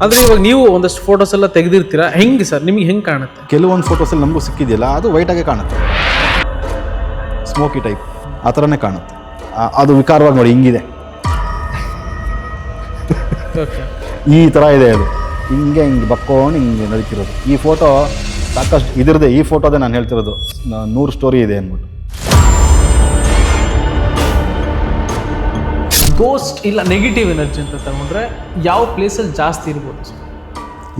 ಆದ್ರೆ ಇವಾಗ ನೀವು ಒಂದಷ್ಟು ಫೋಟೋಸ್ ಎಲ್ಲ ತೆಗೆದಿರ್ತೀರಾ? ಹೆಂಗೆ ಸರ್? ನಿಮ್ಗೆ ಹೆಂಗೆ ಕಾಣುತ್ತೆ? ಕೆಲವೊಂದು ಫೋಟೋಸಲ್ಲಿ ನಮಗೂ ಸಿಕ್ಕಿದೆಯಲ್ಲ ಅದು ವೈಟಾಗೆ ಕಾಣುತ್ತೆ. ಸ್ಮೋಕಿ ಟೈಪ್ ಆ ಥರನೇ ಕಾಣುತ್ತೆ. ಆ- ಅದು ವಿಕಾರವಾಗಿ ನೋಡಿ ಹಿಂಗಿದೆ. ಈ ಥರ ಇದೆ ಅದು. ಹಿಂಗೆ ಹಿಂಗೆ ಬಕ್ಕೊಂಡು ಹಿಂಗೆ ನಡೀತಿರೋದು. ಈ ಫೋಟೋ ಸಾಕಷ್ಟು ಇದ್ರದ್ದೇ ಈ ಫೋಟೋದೇ ನಾನು ಹೇಳ್ತಿರೋದು. ನ- ನೂರು ಸ್ಟೋರಿ ಇದೆ ಅಂದ್ಬಿಟ್ಟು. ಗೋಸ್ಟ್ ಇಲ್ಲ ನೆಗೆಟಿವ್ ಎನರ್ಜಿ ಅಂತ ತಗೊಂಡ್ರೆ ಯಾವ ಪ್ಲೇಸಲ್ಲಿ ಜಾಸ್ತಿ ಇರ್ಬೋದು?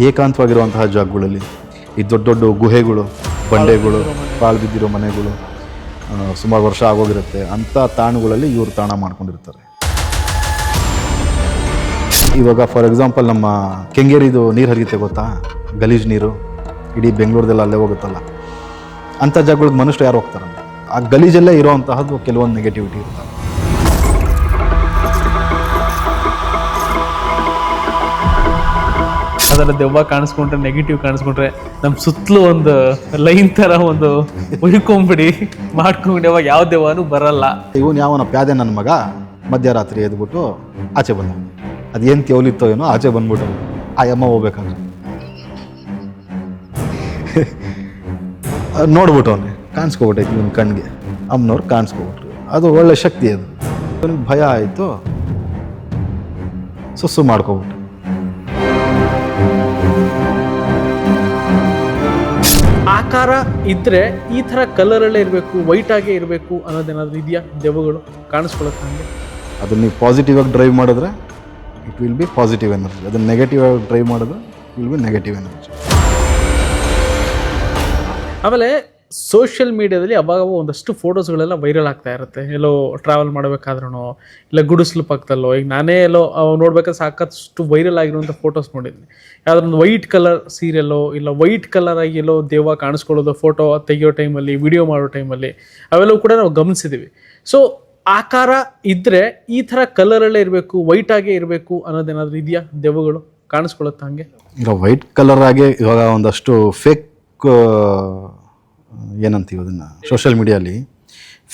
ಏಕಾಂತವಾಗಿರುವಂತಹ ಜಾಗಗಳಲ್ಲಿ ಈ ದೊಡ್ಡ ದೊಡ್ಡ ಗುಹೆಗಳು, ಬಂಡೆಗಳು ಪಾಳು ಬಿದ್ದಿರೋ ಮನೆಗಳು ಸುಮಾರು ವರ್ಷ ಆಗೋಗಿರುತ್ತೆ. ಅಂಥ ತಾಣಗಳಲ್ಲಿ ಇವರು ತಾಣ ಮಾಡ್ಕೊಂಡಿರ್ತಾರೆ. ಇವಾಗ ಫಾರ್ ಎಕ್ಸಾಂಪಲ್ ನಮ್ಮ ಕೆಂಗೇರಿದು ನೀರು ಹರಿಯುತ್ತೆ ಗೊತ್ತಾ? ಗಲೀಜ್ ನೀರು. ಇಡೀ ಬೆಂಗಳೂರದೆಲ್ಲ ಅಲ್ಲೇ ಹೋಗುತ್ತಲ್ಲ. ಅಂಥ ಜಾಗಗಳಿಗೆ ಮನುಷ್ಯರು ಯಾರು ಹೋಗ್ತಾರಂತೆ? ಆ ಗಲೀಜಲ್ಲೇ ಇರೋವಂತಹದ್ದು ಕೆಲವೊಂದು ನೆಗೆಟಿವಿಟಿ ಇರ್ತವೆ ಅದರ ದೆವ್ವ ಕಾಣಿಸ್ಕೊಂಡ್ರೆ ನೆಗೆಟಿವ್ ಕಾಣಿಸ್ಕೊಂಡ್ರೆ ನಮ್ಮ ಸುತ್ತಲೂ ಒಂದು ಲೈನ್ ಥರ ಒಂದು ಉಳ್ಕೊಂಬಿಡಿ ಮಾಡ್ಕೊಂಬಿಡಿ ಅವಾಗ ಯಾವ ದೆವ್ವನೂ ಬರಲ್ಲ. ಇವನು ಯಾವನ ಪ್ಯಾದೆ ನನ್ನ ಮಗ? ಮಧ್ಯರಾತ್ರಿ ಎದ್ಬಿಟ್ಟು ಆಚೆ ಬಂದ. ಅದೇನು ತೆವಲಿತ್ತೋ ಏನೋ ಆಚೆ ಬಂದ್ಬಿಟ್ಟು ಆ ಅಮ್ಮ ಹೋಗ್ಬೇಕಂದ್ರೆ. ನೋಡ್ಬಿಟ್ಟು ಅವನೇ, ಕಾಣಿಸ್ಕೊಬಿಟ್ಟೈತಿ ಇವನ ಕಣ್ಣಿಗೆ ಅಮ್ಮನವ್ರು ಕಾಣಿಸ್ಕೊಬಿಟ್ರು. ಅದು ಒಳ್ಳೆ ಶಕ್ತಿ ಅದು. ಭಯ ಆಯಿತು. ಸುಸ್ಸು ಮಾಡ್ಕೊಬಿಟ್ಟು ಆಕಾರ ಇದ್ರೆ ಈ ಥರ ಕಲರಲ್ಲೇ ಇರಬೇಕು ವೈಟ್ ಆಗೇ ಇರಬೇಕು ಅನ್ನೋದೇನಾದರೂ ಇದೆಯಾ? ದೆವ್ವಗಳು ಕಾಣಿಸ್ಕೊಳಕ್ಕೆ ನನಗೆ ಅದನ್ನ ನೀವು ಪಾಸಿಟಿವ್ ಆಗಿ ಡ್ರೈವ್ ಮಾಡಿದ್ರೆ it will be positive energy ಅದನ್ನ ನೆಗೆಟಿವ್ ಆಗಿ ಡ್ರೈವ್ ಮಾಡಿದ್ರೆ ವಿಲ್ ಬಿ ನೆಗೆಟಿವ್ ಎನರ್ಜಿ ಆಮೇಲೆ ಸೋಷಿಯಲ್ ಮೀಡಿಯಾದಲ್ಲಿ ಅವಾಗ ಒಂದಷ್ಟು ಫೋಟೋಸ್ಗಳೆಲ್ಲ ವೈರಲ್ ಆಗ್ತಾ ಇರುತ್ತೆ. ಎಲ್ಲೋ ಟ್ರಾವೆಲ್ ಮಾಡಬೇಕಾದ್ರೂ ಇಲ್ಲ ಗುಡಿಸ್ಲು ಪಕ್ಕದಲ್ಲೋ, ಈಗ ನಾನೇ ಎಲ್ಲೋ ನೋಡ್ಬೇಕಾದ್ರೆ ಸಾಕಷ್ಟು ವೈರಲ್ ಆಗಿರುವಂಥ ಫೋಟೋಸ್ ನೋಡಿದ್ದೀನಿ ಯಾವ್ದೊಂದು ವೈಟ್ ಕಲರ್ ಸೀರಿಯಲ್ಲೋ ಇಲ್ಲ ವೈಟ್ ಕಲರ್ ಆಗಿ ಎಲ್ಲೋ ದೇವ ಕಾಣಿಸ್ಕೊಳ್ಳೋದು ಫೋಟೋ ತೆಗಿಯೋ ಟೈಮಲ್ಲಿ ವಿಡಿಯೋ ಮಾಡೋ ಟೈಮಲ್ಲಿ ಅವೆಲ್ಲವೂ ಕೂಡ ನಾವು ಗಮನಿಸಿದ್ದೀವಿ ಸೊ ಆಕಾರ ಇದ್ದರೆ ಈ ಥರ ಕಲರಲ್ಲೇ ಇರಬೇಕು ವೈಟ್ ಆಗೇ ಇರಬೇಕು ಅನ್ನೋದೇನಾದರೂ ಇದೆಯಾ? ದೆವ್ವಗಳು ಕಾಣಿಸ್ಕೊಳ್ಳುತ್ತೆ ಹಂಗೆ? ಈಗ ವೈಟ್ ಕಲರ್ ಆಗಿ ಇವಾಗ ಒಂದಷ್ಟು ಫೇಕ್ ಏನಂತೀವಿ ಅದನ್ನು? ಸೋಷಿಯಲ್ ಮೀಡಿಯಲ್ಲಿ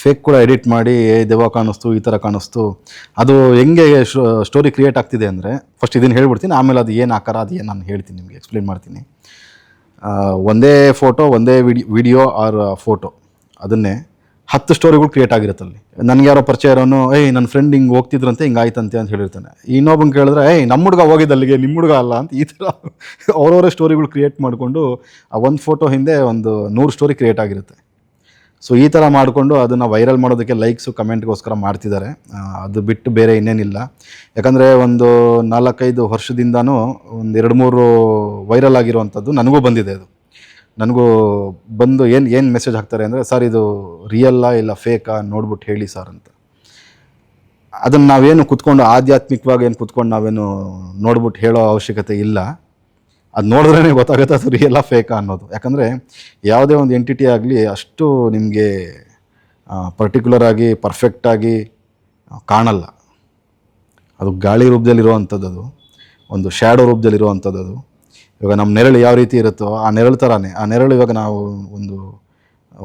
ಫೇಕ್ ಕೂಡ ಎಡಿಟ್ ಮಾಡಿ, ಏ, ದೆವ್ವ ಕಾಣಿಸ್ತು, ಈ ಥರ ಕಾಣಿಸ್ತು. ಅದು ಹೆಂಗೆ ಸ್ಟೋರಿ ಕ್ರಿಯೇಟ್ ಆಗ್ತಿದೆ ಅಂದರೆ ಫಸ್ಟ್ ಇದನ್ನು ಹೇಳ್ಬಿಡ್ತೀನಿ, ಆಮೇಲೆ ಅದು ಏನು ಆಕಾರ, ಅದು ಏನು ನಾನು ಹೇಳ್ತೀನಿ ನಿಮಗೆ ಎಕ್ಸ್ಪ್ಲೇನ್ ಮಾಡ್ತೀನಿ. ಒಂದೇ ಫೋಟೋ ಒಂದೇ ವಿಡಿ ವಿಡಿಯೋ ಆರ್ ಫೋಟೋ ಅದನ್ನೇ ಹತ್ತು ಸ್ಟೋರಿಗಳು ಕ್ರಿಯೇಟ್ ಆಗಿರುತ್ತಲ್ಲಿ. ನನಗೆ ಯಾರೋ ಪರಿಚಯ ಇರೋನು, ಏಯ್ ನನ್ನ ಫ್ರೆಂಡ್ ಹಿಂಗೆ ಹೋಗ್ತಿದ್ರಂತೆ, ಹಿಂಗೆ ಆಯ್ತಂತೆ ಅಂತ ಹೇಳಿರ್ತಾನೆ. ಇನ್ನೊಬ್ಬಂಗೆ ಕೇಳಿದ್ರೆ, ಏಯ್ ನಮ್ಮ ಹುಡುಗ ಹೋಗಿದ್ದಲ್ಲಿಗೆ ನಿಮ್ಮ ಹುಡುಗ ಅಲ್ಲ ಅಂತ ಈ ಥರ ಅವರವರ ಸ್ಟೋರಿಗಳು ಕ್ರಿಯೇಟ್ ಮಾಡಿಕೊಂಡು, ಆ ಒಂದು ಫೋಟೋ ಹಿಂದೆ ಒಂದು ನೂರು ಸ್ಟೋರಿ ಕ್ರಿಯೇಟ್ ಆಗಿರುತ್ತೆ. ಸೊ, ಈ ಥರ ಮಾಡಿಕೊಂಡು ಅದನ್ನು ವೈರಲ್ ಮಾಡೋದಕ್ಕೆ ಲೈಕ್ಸು, ಕಮೆಂಟ್ಗೋಸ್ಕರ ಮಾಡ್ತಿದ್ದಾರೆ. ಅದು ಬಿಟ್ಟು ಬೇರೆ ಇನ್ನೇನಿಲ್ಲ. ಯಾಕಂದರೆ ಒಂದು ನಾಲ್ಕೈದು ವರ್ಷದಿಂದನೂ ಒಂದು ಎರಡು ಮೂರು ವೈರಲ್ ಆಗಿರುವಂಥದ್ದು ನನಗೂ ಬಂದಿದೆ ಅದು. ನನಗೂ ಬಂದು ಏನು ಏನು ಮೆಸೇಜ್ ಹಾಕ್ತಾರೆ ಅಂದರೆ, ಸರ್, ಇದು ರಿಯಲ್ಲಾ ಇಲ್ಲ ಫೇಕಾ ನೋಡ್ಬಿಟ್ಟು ಹೇಳಿ ಸರ್ ಅಂತ. ಅದನ್ನು ನಾವೇನು ಕುತ್ಕೊಂಡು ಆಧ್ಯಾತ್ಮಿಕವಾಗಿ ಏನು ಕುತ್ಕೊಂಡು ನಾವೇನು ನೋಡ್ಬಿಟ್ಟು ಹೇಳೋ ಅವಶ್ಯಕತೆ ಇಲ್ಲ. ಅದು ನೋಡಿದ್ರೇ ಗೊತ್ತಾಗುತ್ತೆ ಅದು ರಿಯಲ್ಲ ಫೇಕಾ ಅನ್ನೋದು. ಯಾಕಂದರೆ ಯಾವುದೇ ಒಂದು ಎಂಟಿಟಿ ಆಗಲಿ ಅಷ್ಟು ನಿಮಗೆ ಪರ್ಟಿಕ್ಯುಲರ್ ಆಗಿ ಪರ್ಫೆಕ್ಟಾಗಿ ಕಾಣಲ್ಲ. ಅದು ಗಾಳಿ ರೂಪದಲ್ಲಿರುವಂಥದ್ದು ಅದು. ಒಂದು ಶ್ಯಾಡೋ ರೂಪದಲ್ಲಿರುವಂಥದ್ದು ಅದು. ಇವಾಗ ನಮ್ಮ ನೆರಳು ಯಾವ ರೀತಿ ಇರುತ್ತೋ ಆ ನೆರಳು ಥರನೇ ಆ ನೆರಳು ಇವಾಗ ನಾವು ಒಂದು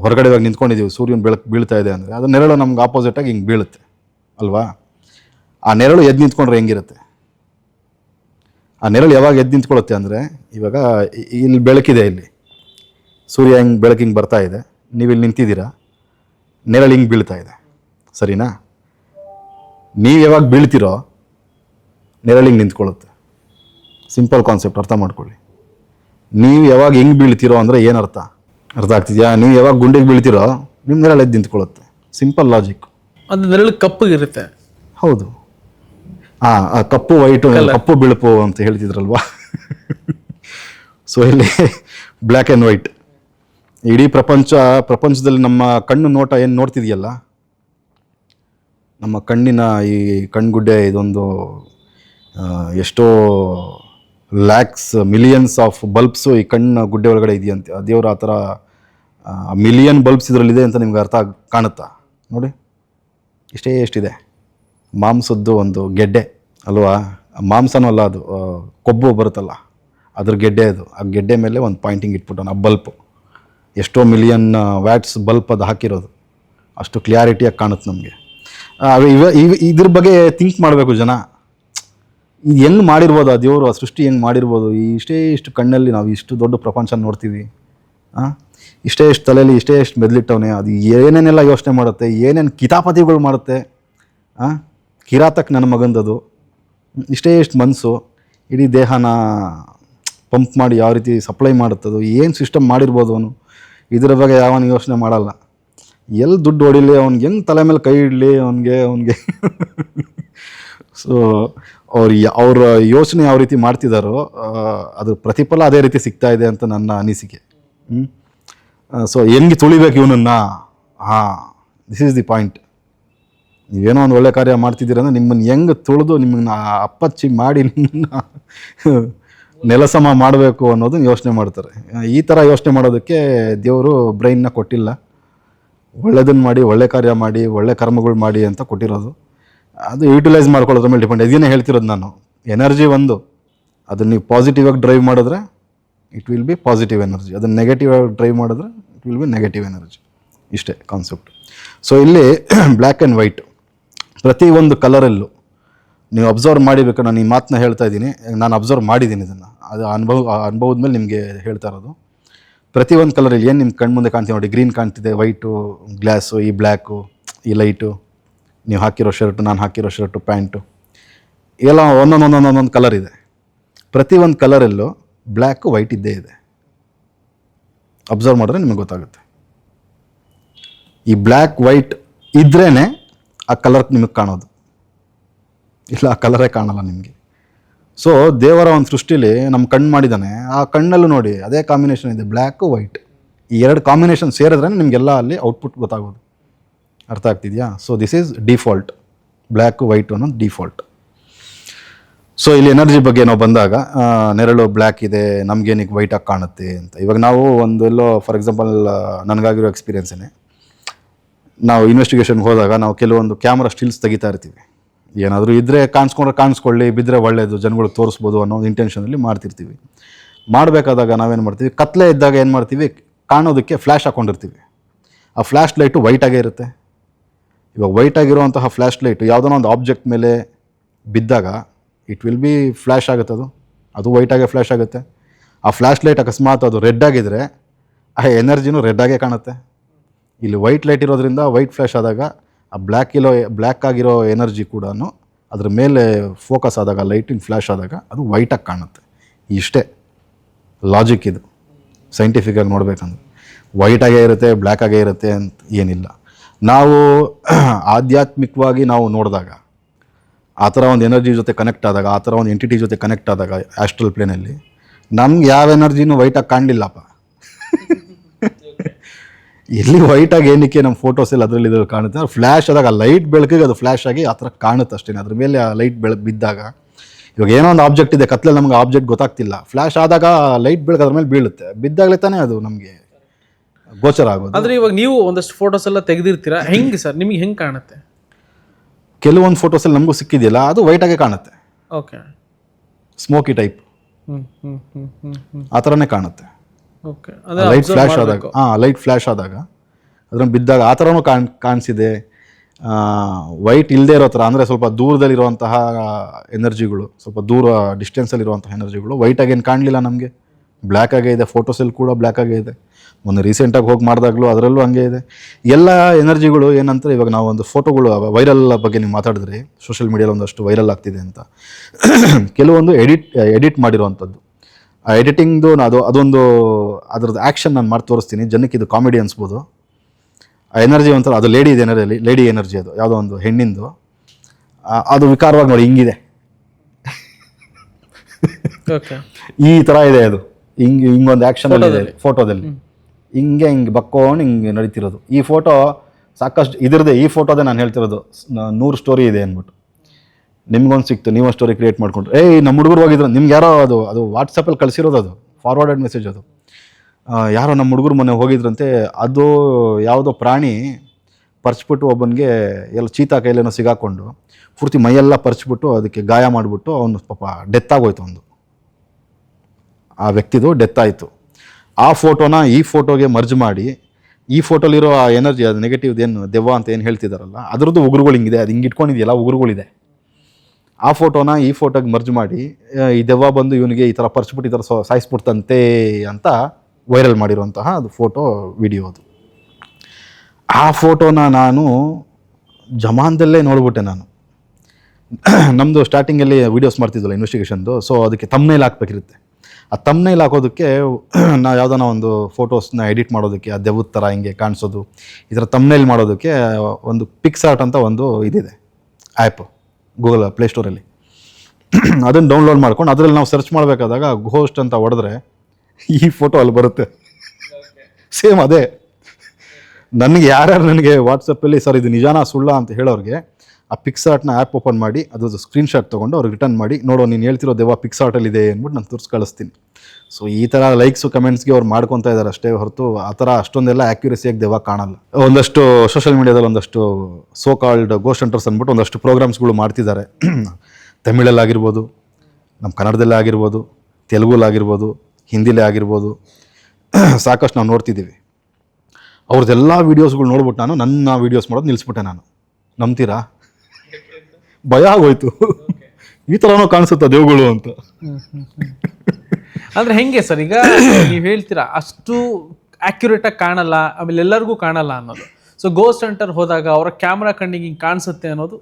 ಹೊರಗಡೆ ಇವಾಗ ನಿಂತ್ಕೊಂಡಿದ್ದೀವಿ ಸೂರ್ಯನ ಬೆಳಕು ಬೀಳ್ತಾ ಇದೆ ಅಂದರೆ ಅದು ನೆರಳು ನಮ್ಗೆ ಆಪೋಸಿಟಾಗಿ ಹಿಂಗೆ ಬೀಳುತ್ತೆ, ಅಲ್ವಾ? ಆ ನೆರಳು ಎದ್ದು ನಿಂತ್ಕೊಂಡ್ರೆ ಹೆಂಗಿರುತ್ತೆ? ಆ ನೆರಳು ಯಾವಾಗ ಎದ್ದು ನಿಂತ್ಕೊಳ್ಳುತ್ತೆ ಅಂದರೆ ಇವಾಗ ಇಲ್ಲಿ ಬೆಳಕಿದೆ ಇಲ್ಲಿ. ಸೂರ್ಯ ಹಿಂಗೆ ಬೆಳಕು ಹಿಂಗೆ ಬರ್ತಾ ಇದೆ, ನೀವು ಇಲ್ಲಿ ನಿಂತಿದ್ದೀರಾ? ನೆರಳು ಹಿಂಗೆ ಬೀಳ್ತಾ ಇದೆ, ಸರಿನಾ? ನೀವು ಯಾವಾಗ ಬೀಳ್ತಿರೋ ನೆರಳು ಹಿಂಗೆ ನಿಂತ್ಕೊಳ್ಳುತ್ತೆ. ಸಿಂಪಲ್ ಕಾನ್ಸೆಪ್ಟ್ ಅರ್ಥ ಮಾಡ್ಕೊಳ್ಳಿ. ನೀವು ಯಾವಾಗ ಹೆಂಗೆ ಬೀಳ್ತಿರೋ ಅಂದರೆ ಏನು ಅರ್ಥ? ಆಗ್ತಿದ್ಯಾ? ನೀವು ಯಾವಾಗ ಗುಂಡಿಗೆ ಬೀಳ್ತಿರೋ ನಿಮ್ಮ ನೆರಳು ಎದ್ದು ನಿಂತ್ಕೊಳ್ಳುತ್ತೆ. ಸಿಂಪಲ್ ಲಾಜಿಕ್ ಅದು ನೆರಳು ಕಪ್ಪಗಿರುತ್ತೆ. ಹೌದು. ಆ ಆ ಕಪ್ಪು ವೈಟು ಕಪ್ಪು ಬಿಳುಪು ಅಂತ ಹೇಳ್ತಿದ್ರಲ್ವಾ? ಸೊ ಇಲ್ಲಿ ಬ್ಲ್ಯಾಕ್ ಆ್ಯಂಡ್ ವೈಟ್ ಇಡೀ ಪ್ರಪಂಚ ಪ್ರಪಂಚದಲ್ಲಿ ನಮ್ಮ ಕಣ್ಣು ನೋಟ ಏನು ನೋಡ್ತಿದೆಯಲ್ಲ? ನಮ್ಮ ಕಣ್ಣಿನ ಈ ಕಣ್ಗುಡ್ಡೆ ಇದೊಂದು ಎಷ್ಟೋ ಲ್ಯಾಕ್ಸ್ ಮಿಲಿಯನ್ಸ್ ಆಫ್ ಬಲ್ಬ್ಸು ಈ ಕಣ್ಣು ಗುಡ್ಡೆ ಒಳಗಡೆ ಇದೆಯಂತೆ. ಆ ದೇವ್ರ ಆ ಥರ ಮಿಲಿಯನ್ ಬಲ್ಬ್ಸ್ ಇದರಲ್ಲಿದೆ ಅಂತ ನಿಮ್ಗೆ ಅರ್ಥ ಕಾಣುತ್ತಾ? ನೋಡಿ. ಇಷ್ಟೇ ಎಷ್ಟಿದೆ? ಮಾಂಸದ್ದು ಒಂದು ಗೆಡ್ಡೆ, ಅಲ್ವಾ? ಮಾಂಸನೂ ಅಲ್ಲ ಅದು ಕೊಬ್ಬು ಬರುತ್ತಲ್ಲ, ಅದ್ರ ಗೆಡ್ಡೆ ಅದು. ಆ ಗೆಡ್ಡೆ ಮೇಲೆ ಒಂದು ಪಾಯಿಂಟಿಂಗ್ ಇಟ್ಬಿಟ್ಟು ಆ ಬಲ್ಪ್ ಎಷ್ಟೋ ಮಿಲಿಯನ್ ವ್ಯಾಟ್ಸ್ ಬಲ್ಪ್ ಅದು ಹಾಕಿರೋದು. ಅಷ್ಟು ಕ್ಲಿಯಾರಿಟಿಯಾಗಿ ಕಾಣುತ್ತೆ ನಮಗೆ. ಇವ ಇದ್ರ ಬಗ್ಗೆ ಥಿಂಕ್ ಮಾಡಬೇಕು ಜನ. ಇದು ಹೆಂಗೆ ಮಾಡಿರ್ಬೋದು ಆ ದೇವರು? ಆ ಸೃಷ್ಟಿ ಹೆಂಗೆ ಮಾಡಿರ್ಬೋದು? ಈ ಇಷ್ಟೇ ಇಷ್ಟು ಕಣ್ಣಲ್ಲಿ ನಾವು ಇಷ್ಟು ದೊಡ್ಡ ಪ್ರಪಂಚ ನೋಡ್ತೀವಿ. ಹಾಂ ಇಷ್ಟೇ ಇಷ್ಟು ತಲೆಯಲ್ಲಿ ಇಷ್ಟೇ ಇಷ್ಟು ಮೆದ್ಲಿಟ್ಟವನೇ ಅದು ಏನೇನೆಲ್ಲ ಯೋಚನೆ ಮಾಡುತ್ತೆ? ಏನೇನು ಕಿತಾಪತಿಗಳು ಮಾಡುತ್ತೆ? ಹಾಂ ಕಿರಾತಕ್ ನನ್ನ ಮಗಂದದು. ಇಷ್ಟೇ ಇಷ್ಟು ಮನಸ್ಸು ಇಡೀ ದೇಹನ ಪಂಪ್ ಮಾಡಿ ಯಾವ ರೀತಿ ಸಪ್ಲೈ ಮಾಡುತ್ತದೋ, ಏನು ಸಿಸ್ಟಮ್ ಮಾಡಿರ್ಬೋದು ಅವನು? ಇದರ ಬಗ್ಗೆ ಯಾವನು ಯೋಚನೆ ಮಾಡಲ್ಲ. ಎಲ್ಲಿ ದುಡ್ಡು ಹೊಡಿಲಿ, ಅವ್ನಿಗೆ ಹೆಂಗೆ ತಲೆ ಮೇಲೆ ಕೈ ಇಡಲಿ, ಅವನಿಗೆ ಅವನಿಗೆ. ಸೊ ಅವ್ರು ಅವ್ರ ಯೋಚನೆ ಯಾವ ರೀತಿ ಮಾಡ್ತಿದ್ದಾರೋ ಅದು ಪ್ರತಿಫಲ ಅದೇ ರೀತಿ ಸಿಗ್ತಾ ಇದೆ ಅಂತ ನನ್ನ ಅನಿಸಿಕೆ. ಸೊ ಹೆಂಗೆ ತುಳಿಬೇಕು ಇವನನ್ನ? ಹಾಂ ದಿಸ್ ಈಸ್ ದಿ ಪಾಯಿಂಟ್ ನೀವೇನೋ ಒಂದು ಒಳ್ಳೆ ಕಾರ್ಯ ಮಾಡ್ತಿದ್ದೀರ ಅಂದ್ರೆ ನಿಮ್ಮನ್ನು ಹೆಂಗೆ ತುಳಿದು ನಿಮ್ಮನ್ನ ಅಪ್ಪಚ್ಚಿ ಮಾಡಿ ನಿಮ್ಮನ್ನ ನೆಲಸಮ ಮಾಡಬೇಕು ಅನ್ನೋದನ್ನ ಯೋಚನೆ ಮಾಡ್ತಾರೆ. ಈ ಥರ ಯೋಚನೆ ಮಾಡೋದಕ್ಕೆ ದೇವರು ಬ್ರೈನ್ನ ಕೊಟ್ಟಿಲ್ಲ. ಒಳ್ಳೆಯದನ್ನು ಮಾಡಿ, ಒಳ್ಳೆ ಕಾರ್ಯ ಮಾಡಿ, ಒಳ್ಳೆ ಕರ್ಮಗಳು ಮಾಡಿ ಅಂತ ಕೊಟ್ಟಿರೋದು. ಅದು ಯೂಟಿಲೈಸ್ ಮಾಡ್ಕೊಳ್ಳೋದ್ರ ಮೇಲೆ ಡಿಪೆಂಡ್ ಇದನ್ನೇ ಹೇಳ್ತಿರೋದು ನಾನು. ಎನರ್ಜಿ ಒಂದು. ಅದನ್ನು ನೀವು ಪಾಸಿಟಿವ್ ಆಗಿ ಡ್ರೈವ್ ಮಾಡಿದ್ರೆ it will be positive energy ಅದನ್ನು ನೆಗೆಟಿವ್ ಆಗಿ ಡ್ರೈವ್ ಮಾಡಿದ್ರೆ it will be negative energy ಇಷ್ಟೇ ಕಾನ್ಸೆಪ್ಟ್ ಸೊ ಇಲ್ಲಿ ಬ್ಲ್ಯಾಕ್ ಆ್ಯಂಡ್ ವೈಟ್ ಪ್ರತಿ ಒಂದು ಕಲರಲ್ಲೂ ನೀವು ಅಬ್ಸರ್ವ್ ಮಾಡಿಬೇಕು. ನಾನು ಈ ಮಾತನ್ನ ಹೇಳ್ತಾ ಇದ್ದೀನಿ. ನಾನು ಅಬ್ಸರ್ವ್ ಮಾಡಿದ್ದೀನಿ ಇದನ್ನು. ಅದು ಅನುಭವ, ಅನುಭವದ ಮೇಲೆ ನಿಮಗೆ ಹೇಳ್ತಾ ಇರೋದು. ಪ್ರತಿ ಒಂದು ಕಲರಲ್ಲಿ ಏನು ನಿಮ್ಮ ಕಣ್ಮುಂದೆ ಕಾಣ್ತೀವಿ ನೋಡಿ. ಗ್ರೀನ್ ಕಾಣ್ತಿದೆ ವೈಟು ಗ್ಲಾಸು ಈ ಬ್ಲ್ಯಾಕು ಈ ಲೈಟು ನೀವು ಹಾಕಿರೋ ಶರ್ಟು, ನಾನು ಹಾಕಿರೋ ಶರ್ಟು, ಪ್ಯಾಂಟು. ಎಲ್ಲ ಒಂದೊಂದು ಒಂದೊಂದು ಒಂದೊಂದು ಕಲರ್ ಇದೆ. ಪ್ರತಿ ಒಂದು ಕಲರಲ್ಲೂ ಬ್ಲ್ಯಾಕು ವೈಟ್ ಇದ್ದೇ ಇದೆ. ಅಬ್ಸರ್ವ್ ಮಾಡಿದ್ರೆ ನಿಮಗೆ ಗೊತ್ತಾಗುತ್ತೆ. ಈ ಬ್ಲ್ಯಾಕ್ ವೈಟ್ ಇದ್ರೇ ಆ ಕಲರ್ ನಿಮಗೆ ಕಾಣೋದು. ಇಲ್ಲ, ಆ ಕಲರೇ ಕಾಣಲ್ಲ ನಿಮಗೆ. ಸೊ ದೇವರ ಒಂದು ಸೃಷ್ಟಿಲಿ ನಮ್ಮ ಕಣ್ಣು ಮಾಡಿದ್ದಾನೆ. ಆ ಕಣ್ಣಲ್ಲೂ ನೋಡಿ, ಅದೇ ಕಾಂಬಿನೇಷನ್ ಇದೆ ಬ್ಲ್ಯಾಕು ವೈಟ್ ಈ ಎರಡು ಕಾಂಬಿನೇಷನ್ ಸೇರಿದ್ರೆ ನಿಮಗೆಲ್ಲ ಅಲ್ಲಿ ಔಟ್ಪುಟ್ ಗೊತ್ತಾಗೋದು. ಅರ್ಥ ಆಗ್ತಿದೆಯಾ? So this is default black white ಅನ್ನೋದು ಡಿಫಾಲ್ಟ್ ಸೊ ಇಲ್ಲಿ ಎನರ್ಜಿ ಬಗ್ಗೆ ನಾವು ಬಂದಾಗ ನೆರಳು ಬ್ಲ್ಯಾಕ್ ಇದೆ ನಮಗೇನಿಗೆ ವೈಟಾಗಿ ಕಾಣುತ್ತೆ ಅಂತ. ಇವಾಗ ನಾವು ಒಂದು ಎಲ್ಲೋ ಫಾರ್ ಎಕ್ಸಾಂಪಲ್ ನನಗಾಗಿರೋ ಎಕ್ಸ್ಪೀರಿಯನ್ಸೇ ನಾವು ಇನ್ವೆಸ್ಟಿಗೇಷನ್ಗೆ ಹೋದಾಗ ನಾವು ಕೆಲವೊಂದು ಕ್ಯಾಮ್ರಾ ಸ್ಟಿಲ್ಸ್ ತೆಗಿತಾ ಇರ್ತೀವಿ. ಏನಾದರೂ ಇದ್ದರೆ ಕಾಣಿಸ್ಕೊಂಡ್ರೆ ಕಾಣಿಸ್ಕೊಳ್ಳಿ ಬಿದ್ದರೆ ಒಳ್ಳೆಯದು ಜನಗಳಿಗೆ ತೋರಿಸ್ಬೋದು ಅನ್ನೋ ಇಂಟೆನ್ಷನಲ್ಲಿ ಮಾಡ್ತಿರ್ತೀವಿ. ಮಾಡಬೇಕಾದಾಗ ನಾವೇನು ಮಾಡ್ತೀವಿ? ಕತ್ಲೆ ಇದ್ದಾಗ ಏನು ಮಾಡ್ತೀವಿ? ಕಾಣೋದಕ್ಕೆ ಫ್ಲ್ಯಾಶ್ ಹಾಕ್ಕೊಂಡಿರ್ತೀವಿ ಆ ಫ್ಲ್ಯಾಶ್ ಲೈಟು ವೈಟಾಗೇ ಇರುತ್ತೆ. ಇವಾಗ ವೈಟ್ ಆಗಿರುವಂತಹ ಫ್ಲ್ಯಾಶ್ ಲೈಟ್ ಯಾವುದೋ ಒಂದು ಆಬ್ಜೆಕ್ಟ್ ಮೇಲೆ ಬಿದ್ದಾಗ ಇಟ್ ವಿಲ್ ಬಿ ಫ್ಲ್ಯಾಶ್ ಆಗುತ್ತೆ ಅದು. ಅದು ವೈಟಾಗೆ ಫ್ಲ್ಯಾಶ್ ಆಗುತ್ತೆ. ಆ ಫ್ಲ್ಯಾಶ್ ಲೈಟ್ ಅಕಸ್ಮಾತ್ ಅದು ರೆಡ್ ಆಗಿದ್ರೆ, ಆ ಎನರ್ಜಿನೂ ರೆಡ್ ಆಗೇ ಕಾಣುತ್ತೆ. ಇಲ್ಲಿ ವೈಟ್ ಲೈಟ್ ಇರೋದ್ರಿಂದ ವೈಟ್ ಫ್ಲ್ಯಾಶ್ ಆದಾಗ, ಆ ಬ್ಲ್ಯಾಕ್ ಇರೋ ಬ್ಲ್ಯಾಕ್ ಆಗಿರೋ ಎನರ್ಜಿ ಕೂಡ ಅದ್ರ ಮೇಲೆ ಫೋಕಸ್ ಆದಾಗ ಲೈಟಿಂಗ್ ಫ್ಲ್ಯಾಶ್ ಆದಾಗ ಅದು ವೈಟಾಗಿ ಕಾಣುತ್ತೆ. ಇಷ್ಟೇ. ಲಾಜಿಕ್ ಇದು. ಸೈಂಟಿಫಿಕ್ ಆಗಿ ನೋಡಬೇಕಂದ್ರೆ. ವೈಟಾಗೇ ಇರುತ್ತೆ ಬ್ಲ್ಯಾಕ್ ಆಗೇ ಇರುತ್ತೆ ಅಂತ ಏನಿಲ್ಲ. ನಾವು ಆಧ್ಯಾತ್ಮಿಕವಾಗಿ ನಾವು ನೋಡಿದಾಗ, ಆ ಥರ ಒಂದು ಎನರ್ಜಿ ಜೊತೆ ಕನೆಕ್ಟ್ ಆದಾಗ, ಆ ಥರ ಒಂದು ಎಂಟಿಟಿ ಜೊತೆ ಕನೆಕ್ಟ್ ಆದಾಗ ಆಸ್ಟ್ರಲ್ ಪ್ಲೇನಲ್ಲಿ ನಮ್ಗೆ ಯಾವ ಎನರ್ಜಿನೂ ವೈಟಾಗಿ ಕಾಣಲಿಲ್ಲಪ್ಪ. ಎಲ್ಲಿ ವೈಟಾಗಿ ಏನಕ್ಕೆ ನಮ್ಮ ಫೋಟೋಸ್ ಎಲ್ಲ ಅದರಲ್ಲಿ ಇದ್ರಲ್ಲಿ ಕಾಣುತ್ತೆ? ಫ್ಲ್ಯಾಶ್ ಆದಾಗ ಆ ಲೈಟ್ ಬೆಳಕಿಗೆ ಅದು ಫ್ಲ್ಯಾಶ್ ಆಗಿ ಆ ಥರ ಕಾಣುತ್ತೆ ಅಷ್ಟೇ. ಅದ್ರ ಮೇಲೆ ಆ ಲೈಟ್ ಬೆಳಕು ಬಿದ್ದಾಗ, ಇವಾಗ ಏನೋ ಒಂದು ಆಬ್ಜೆಕ್ಟ್ ಇದೆ ಕತ್ಲೆ ನಮ್ಗೆ ಆಬ್ಜೆಕ್ಟ್ ಗೊತ್ತಾಗ್ತಿಲ್ಲ. ಫ್ಲ್ಯಾಶ್ ಆದಾಗ ಲೈಟ್ ಬೆಳಕು ಅದ್ರ ಮೇಲೆ ಬೀಳುತ್ತೆ. ಬಿದ್ದಾಗಲೇ ತಾನೇ ಅದು ನಮಗೆ ಗೋಚರ ಆಗೋದು. ಅಂದ್ರೆ ಇವಾಗ ನೀವು ಒಂದಷ್ಟು ಫೋಟೋಸ್ ಎಲ್ಲ ತೆಗೆದಿರ್ತೀರಾ? ಹೆಂಗೆ ಸರ್? ನಿಮಗೆ ಹೆಂಗೆ ಕಾಣುತ್ತೆ? ಕೆಲವೊಂದು ಫೋಟೋಸಲ್ಲಿ ನಮಗೂ ಸಿಕ್ಕಿದೆಯಲ್ಲ ಅದು ವೈಟಾಗೆ ಕಾಣುತ್ತೆ. ಓಕೆ. ಸ್ಮೋಕಿ ಟೈಪ್ ಹ್ಮ್ ಹ್ಮ್ ಹ್ಮ್ ಹ್ಮ್ ಹ್ಮ್. ಆ ಥರನೇ ಕಾಣುತ್ತೆ. ಓಕೆ. ಅದೇ ಲೈಟ್ observe ಫ್ಲ್ಯಾಶ್ ಆದಾಗ ಮಾಡ್ಬೇಕು. ಹಾಂ ಲೈಟ್ ಫ್ಲ್ಯಾಶ್ ಆದಾಗ ಅದ್ರಲ್ಲಿ ಬಿದ್ದಾಗ ಆ ಥರನೂ ಕಾಣ್ ಕಾಣಿಸಿದೆ. ವೈಟ್ ಇಲ್ಲದೆ ಇರೋ ಥರ ಅಂದರೆ ಸ್ವಲ್ಪ ದೂರದಲ್ಲಿರುವಂತಹ ಎನರ್ಜಿಗಳು ಸ್ವಲ್ಪ ದೂರ ಡಿಸ್ಟೆನ್ಸಲ್ಲಿರುವಂತಹ ಎನರ್ಜಿಗಳು ವೈಟಾಗಿ ಏನು ಕಾಣಲಿಲ್ಲ ನಮಗೆ. ಬ್ಲ್ಯಾಕ್ ಆಗೇ ಇದೆ ಫೋಟೋಸಲ್ಲಿ ಕೂಡ ಬ್ಲ್ಯಾಕ್ ಆಗೇ ಇದೆ. ಒಂದು ರೀಸೆಂಟಾಗಿ ಹೋಗಿ ಮಾಡಿದಾಗಲೂ ಅದರಲ್ಲೂ ಹಂಗೆ ಇದೆ. ಎಲ್ಲ ಎನರ್ಜಿಗಳು ಏನಂತಾರೆ ಇವಾಗ ನಾವು ಒಂದು ಫೋಟೋಗಳು ವೈರಲ್ ಬಗ್ಗೆ ನೀವು ಮಾತಾಡಿದ್ರಿ ಸೋಷಿಯಲ್ ಮೀಡಿಯಲ್ಲಿ ಒಂದಷ್ಟು ವೈರಲ್ ಆಗ್ತಿದೆ ಅಂತ. ಕೆಲವೊಂದು ಎಡಿಟ್ ಎಡಿಟ್ ಮಾಡಿರುವಂಥದ್ದು. ಆ ಎಡಿಟಿಂಗ್ದು ಅದು ಅದೊಂದು ಅದ್ರದ್ದು ಆ್ಯಕ್ಷನ್ ನಾನು ಮಾಡಿ ತೋರಿಸ್ತೀನಿ. ಜನಕ್ಕೆ ಇದು ಕಾಮಿಡಿ ಅನ್ಸ್ಬೋದು. ಆ ಎನರ್ಜಿ ಒಂಥರ ಅದು ಲೇಡಿ ಇದೆ ಎನರ್ಜಿ ಲೇಡಿ ಎನರ್ಜಿ ಅದು. ಯಾವುದೋ ಒಂದು ಹೆಣ್ಣಿಂದು. ಅದು ವಿಕಾರವಾಗಿ ನೋಡಿ ಹಿಂಗಿದೆ. ಓಕೆ ಈ ಥರ ಇದೆ ಅದು. ಹಿಂಗೆ ಹಿಂಗೊಂದು ಆ್ಯಕ್ಷನ್ ಫೋಟೋದಲ್ಲಿ. ಹಿಂಗೆ ಹಿಂಗೆ ಬಕ್ಕೊಂಡು ಹಿಂಗೆ ನಡೀತಿರೋದು. ಈ ಫೋಟೋ ಸಾಕಷ್ಟು ಇದ್ರದ್ದೇ ಈ ಫೋಟೋದೇ ನಾನು ಹೇಳ್ತಿರೋದು. ನೂರು ಸ್ಟೋರಿ ಇದೆ ಅಂದ್ಬಿಟ್ಟು. ನಿಮ್ಗೊಂದು ಸಿಕ್ತು ನೀವೊಂದು ಸ್ಟೋರಿ ಕ್ರಿಯೇಟ್ ಮಾಡ್ಕೊಂಡ್ರೆ. ಏಯ್ ನಮ್ಮ ಹುಡುಗರು ಹೋಗಿದ್ರು. ನಿಮ್ಗೆ ಯಾರೋ ಅದು ಅದು ವಾಟ್ಸಪ್ಪಲ್ಲಿ ಕಳಿಸಿರೋದು ಅದು. ಫಾರ್ವರ್ಡೆಡ್ ಮೆಸೇಜ್ ಅದು. ಯಾರೋ ನಮ್ಮ ಹುಡುಗರು ಮನೆ ಹೋಗಿದ್ರಂತೆ. ಅದು ಯಾವುದೋ ಪ್ರಾಣಿ ಪರ್ಚ್ಬಿಟ್ಟು ಒಬ್ಬನಿಗೆ ಎಲ್ಲ ಚೀತಾ ಕೈಲೇನೋ ಸಿಗಾಕೊಂಡು ಪೂರ್ತಿ ಮೈಯೆಲ್ಲ ಪರ್ಚ್ಬಿಟ್ಟು ಅದಕ್ಕೆ ಗಾಯ ಮಾಡಿಬಿಟ್ಟು ಅವನು ಪಾಪ ಡೆತ್ ಆಗೋಯ್ತು ಒಂದು ಆ ವ್ಯಕ್ತಿದು ಡೆತ್ ಆಯಿತು. ಆ ಫೋಟೋನ ಈ ಫೋಟೋಗೆ ಮರ್ಜ್ ಮಾಡಿ ಈ ಫೋಟೋಲಿರೋ ಆ ಎನರ್ಜಿ ಅದು ನೆಗೆಟಿವ್ ಏನು, ದೆವ್ವ ಅಂತ ಏನು ಹೇಳ್ತಿದಾರಲ್ಲ, ಅದರದ್ದು ಉಗುರುಗಳು ಹಿಂಗಿದೆ, ಅದು ಹಿಂಗೆ ಇಟ್ಕೊಂಡಿದೆಯಲ್ಲ ಉಗುರುಗಳಿದೆ. ಆ ಫೋಟೋನ ಈ ಫೋಟೋಗೆ ಮರ್ಜ್ ಮಾಡಿ ಈ ದೆವ್ವ ಬಂದು ಇವನಿಗೆ ಈ ಥರ ಪರ್ಚ್ಬಿಟ್ಟು ಈ ಥರ ಸೊ- ಸಾಯಿಸ್ಬಿಡ್ತಂತೆ ಅಂತ ವೈರಲ್ ಮಾಡಿರುವಂತಹ ಅದು ಫೋಟೋ ವಿಡಿಯೋ ಅದು. ಆ ಫೋಟೋನ ನಾನು ಜಮಾನ್ದಲ್ಲೇ ನೋಡ್ಬಿಟ್ಟೆ ನಾನು. ನಮ್ಮದು ಸ್ಟಾರ್ಟಿಂಗಲ್ಲಿ ವೀಡಿಯೋಸ್ ಮಾಡ್ತಿದ್ವಲ್ಲ ಇನ್ವೆಸ್ಟಿಗೇಷನ್ದು ಸೊ ಅದಕ್ಕೆ ತಮ್ಮೇಲೆ ಹಾಕ್ಬೇಕಿರುತ್ತೆ. ಆ ತಮ್ಮನೇಲಿ ಹಾಕೋದಕ್ಕೆ ನಾವು ಯಾವ್ದಾನ ಒಂದು ಫೋಟೋಸ್ನ ಎಡಿಟ್ ಮಾಡೋದಕ್ಕೆ, ಆ ದೆವ್ವದ ಥರ ಹಿಂಗೆ ಕಾಣಿಸೋದು, ಈ ಥರ ತಮ್ಮನೇಲಿ ಮಾಡೋದಕ್ಕೆ ಒಂದು ಪಿಕ್ಸಾರ್ಟ್ ಅಂತ ಒಂದು ಇದಿದೆ ಆ್ಯಪ್ ಗೂಗಲ್ ಪ್ಲೇಸ್ಟೋರಲ್ಲಿ ಅದನ್ನು ಡೌನ್ಲೋಡ್ ಮಾಡ್ಕೊಂಡು ಅದರಲ್ಲಿ ನಾವು ಸರ್ಚ್ ಮಾಡಬೇಕಾದಾಗ ಘೋಸ್ಟ್ ಅಂತ ಹೊಡೆದ್ರೆ ಈ ಫೋಟೋ ಅಲ್ಲಿ ಬರುತ್ತೆ. ಸೇಮ್ ಅದೇ. ನನಗೆ ಯಾರ್ಯಾರು ನನಗೆ ವಾಟ್ಸಪ್ಪಲ್ಲಿ ಸರ್ ಇದು ನಿಜಾನ ಸುಳ್ಳ ಅಂತ ಹೇಳೋರಿಗೆ ಆ ಪಿಕ್ಸಾರ್ಟ್ನ ಆ್ಯಪ್ ಓಪನ್ ಮಾಡಿ, ಅದ್ರದ್ದು ಸ್ಕ್ರೀನ್ಶಾಟ್ ತೊಗೊಂಡು ಅವ್ರಿಗೆ ರಿಟರ್ನ್ ಮಾಡಿ, ನೋಡೋ ನೀನು ಹೇಳ್ತಿರೋ ದೆವ್ವ ಪಿಕ್ಸಾರ್ಟಲ್ಲಿ ಇದೆ ಅಂದ್ಬಿಟ್ಟು ನಾನು ತೋರಿಸಿ ಕಳಿಸ್ತೀನಿ ಸೊ ಈ ಥರ ಲೈಕ್ಸು ಕಮೆಂಟ್ಸ್ಗೆ ಅವ್ರು ಮಾಡ್ಕೊತಾ ಇದ್ದಾರೆ ಅಷ್ಟೇ ಹೊರತು ಆ ಥರ ಅಷ್ಟೊಂದೆಲ್ಲ ಆ್ಯಕ್ಯುರೇಸಿಯಾಗಿ ದೆವ್ವ ಕಾಣಲ್ಲ. ಒಂದಷ್ಟು ಸೋಷಿಯಲ್ ಮೀಡಿಯಾದಲ್ಲಿ ಒಂದಷ್ಟು ಸೋ ಕಾಲ್ಡ್ ಗೋಸ್ಟ್ ಹಂಟರ್ಸ್ ಅಂದ್ಬಿಟ್ಟು ಒಂದಷ್ಟು ಪ್ರೋಗ್ರಾಮ್ಸ್ಗಳು ಮಾಡ್ತಿದ್ದಾರೆ. ತಮಿಳಲ್ಲಾಗಿರ್ಬೋದು ನಮ್ಮ ಕನ್ನಡದಲ್ಲೇ ಆಗಿರ್ಬೋದು ತೆಲುಗುಲಾಗಿರ್ಬೋದು ಹಿಂದಿಲೇ ಆಗಿರ್ಬೋದು. ಸಾಕಷ್ಟು ನಾವು ನೋಡ್ತಿದ್ದೀವಿ. ಅವ್ರದ್ದೆಲ್ಲ ವೀಡಿಯೋಸ್ಗಳು ನೋಡ್ಬಿಟ್ಟು ನಾನು ನನ್ನ ವೀಡಿಯೋಸ್ ಮಾಡೋದು ನಿಲ್ಲಿಸ್ಬಿಟ್ಟೆ ನಾನು. ನಂಬ್ತೀರಾ? ಭಯ ಆಗೋಯ್ತು. ಈ ಥರನೋ ಕಾಣಿಸುತ್ತಾ ದೇವಗಳು ಅಂತ. ಅಂದ್ರೆ ಹೆಂಗೆ ಸರ್? ಈಗ ನೀವು ಹೇಳ್ತೀರಾ ಅಷ್ಟು ಆಕ್ಯುರೇಟ್ ಆಗಿ ಕಾಣಲ್ಲ ಆಮೇಲೆ ಎಲ್ಲರಿಗೂ ಕಾಣಲ್ಲ ಅನ್ನೋದು. ಸೊ ಗೋ ಸೆಂಟರ್ ಹೋದಾಗ ಅವರ ಕ್ಯಾಮ್ರಾ ಕಣ್ಣಿಗೆ ಹಿಂಗೆ ಕಾಣಿಸುತ್ತೆ ಅನ್ನೋದು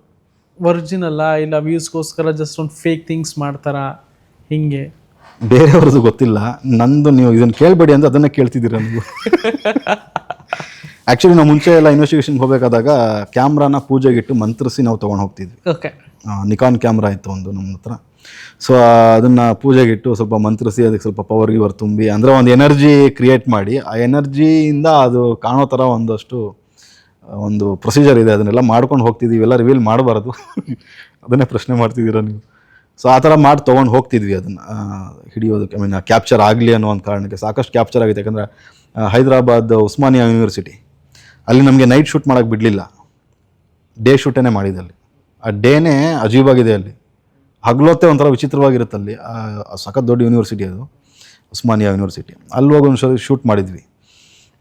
ಒರಿಜಿನಲ್ಲ ಇಲ್ಲ ವ್ಯೂಸ್ಗೋಸ್ಕರ ಜಸ್ಟ್ ಒಂದು ಫೇಕ್ ಥಿಂಗ್ಸ್ ಮಾಡ್ತಾರ? ಹಿಂಗೆ. ಬೇರೆಯವ್ರದ್ದು ಗೊತ್ತಿಲ್ಲ. ನಂದು ನೀವು ಇದನ್ನು ಕೇಳಬೇಡಿ ಅಂತ ಅದನ್ನೇ ಕೇಳ್ತಿದ್ದೀರಾ ನೀವು? ಆ್ಯಕ್ಚುಲಿ ನಾವು ಮುಂಚೆ ಎಲ್ಲ ಇನ್ವೆಸ್ಟಿಗೇಷನ್ಗೆ ಹೋಗಬೇಕಾದಾಗ ಕ್ಯಾಮ್ರಾನ ಪೂಜೆಗಿಟ್ಟು ಮಂತ್ರಿಸಿ ನಾವು ತೊಗೊಂಡು ಹೋಗ್ತಿದ್ವಿ. ಓಕೆ ನಿಕಾನ್ ಕ್ಯಾಮ್ರಾ ಇತ್ತು ಒಂದು ನಮ್ಮ ಹತ್ರ. ಸೊ ಅದನ್ನು ಪೂಜೆಗಿಟ್ಟು ಸ್ವಲ್ಪ ಮಂತ್ರಿಸಿ ಅದಕ್ಕೆ ಸ್ವಲ್ಪ ಪವರ್ ಗಿವರ್ ತುಂಬಿ ಅಂದರೆ ಒಂದು ಎನರ್ಜಿ ಕ್ರಿಯೇಟ್ ಮಾಡಿ ಆ ಎನರ್ಜಿಯಿಂದ ಅದು ಕಾಣೋ ಥರ ಒಂದಷ್ಟು ಒಂದು ಪ್ರೊಸೀಜರ್ ಇದೆ. ಅದನ್ನೆಲ್ಲ ಮಾಡ್ಕೊಂಡು ಹೋಗ್ತಿದ್ದೀವಿ ಎಲ್ಲ ರಿವೀಲ್ ಮಾಡಬಾರ್ದು. ಅದನ್ನೇ ಪ್ರಶ್ನೆ ಮಾಡ್ತಿದ್ದೀರಾ ನೀವು? ಸೊ ಆ ಥರ ಮಾಡಿ ತೊಗೊಂಡು ಹೋಗ್ತಿದ್ವಿ ಅದನ್ನು. ಹಿಡಿಯೋದಕ್ಕೆ ಐ ಮೀನ್ ಕ್ಯಾಪ್ಚರ್ ಆಗಲಿ ಅನ್ನೋ ಒಂದು ಕಾರಣಕ್ಕೆ ಸಾಕಷ್ಟು ಕ್ಯಾಪ್ಚರ್ ಆಗಿದೆ. ಯಾಕಂದರೆ ಹೈದರಾಬಾದ್ ಉಸ್ಮಾನಿಯಾ ಯೂನಿವರ್ಸಿಟಿ ಅಲ್ಲಿ ನಮಗೆ ನೈಟ್ ಶೂಟ್ ಮಾಡೋಕ್ಕೆ ಬಿಡಲಿಲ್ಲ. ಡೇ ಶೂಟೇ ಮಾಡಿದೆ ಅಲ್ಲಿ. ಆ ಡೇನೇ ಅಜೀಬಾಗಿದೆ ಅಲ್ಲಿ. ಹಗಲೊತ್ತೆ ಒಂಥರ ವಿಚಿತ್ರವಾಗಿರುತ್ತೆ ಅಲ್ಲಿ. ಸಖತ್ ದೊಡ್ಡ ಯೂನಿವರ್ಸಿಟಿ ಅದು. ಉಸ್ಮಾನಿಯಾ ಯೂನಿವರ್ಸಿಟಿ ಅಲ್ಲಿ ಹೋಗಿ ಒಂದು ಸರಿ ಶೂಟ್ ಮಾಡಿದ್ವಿ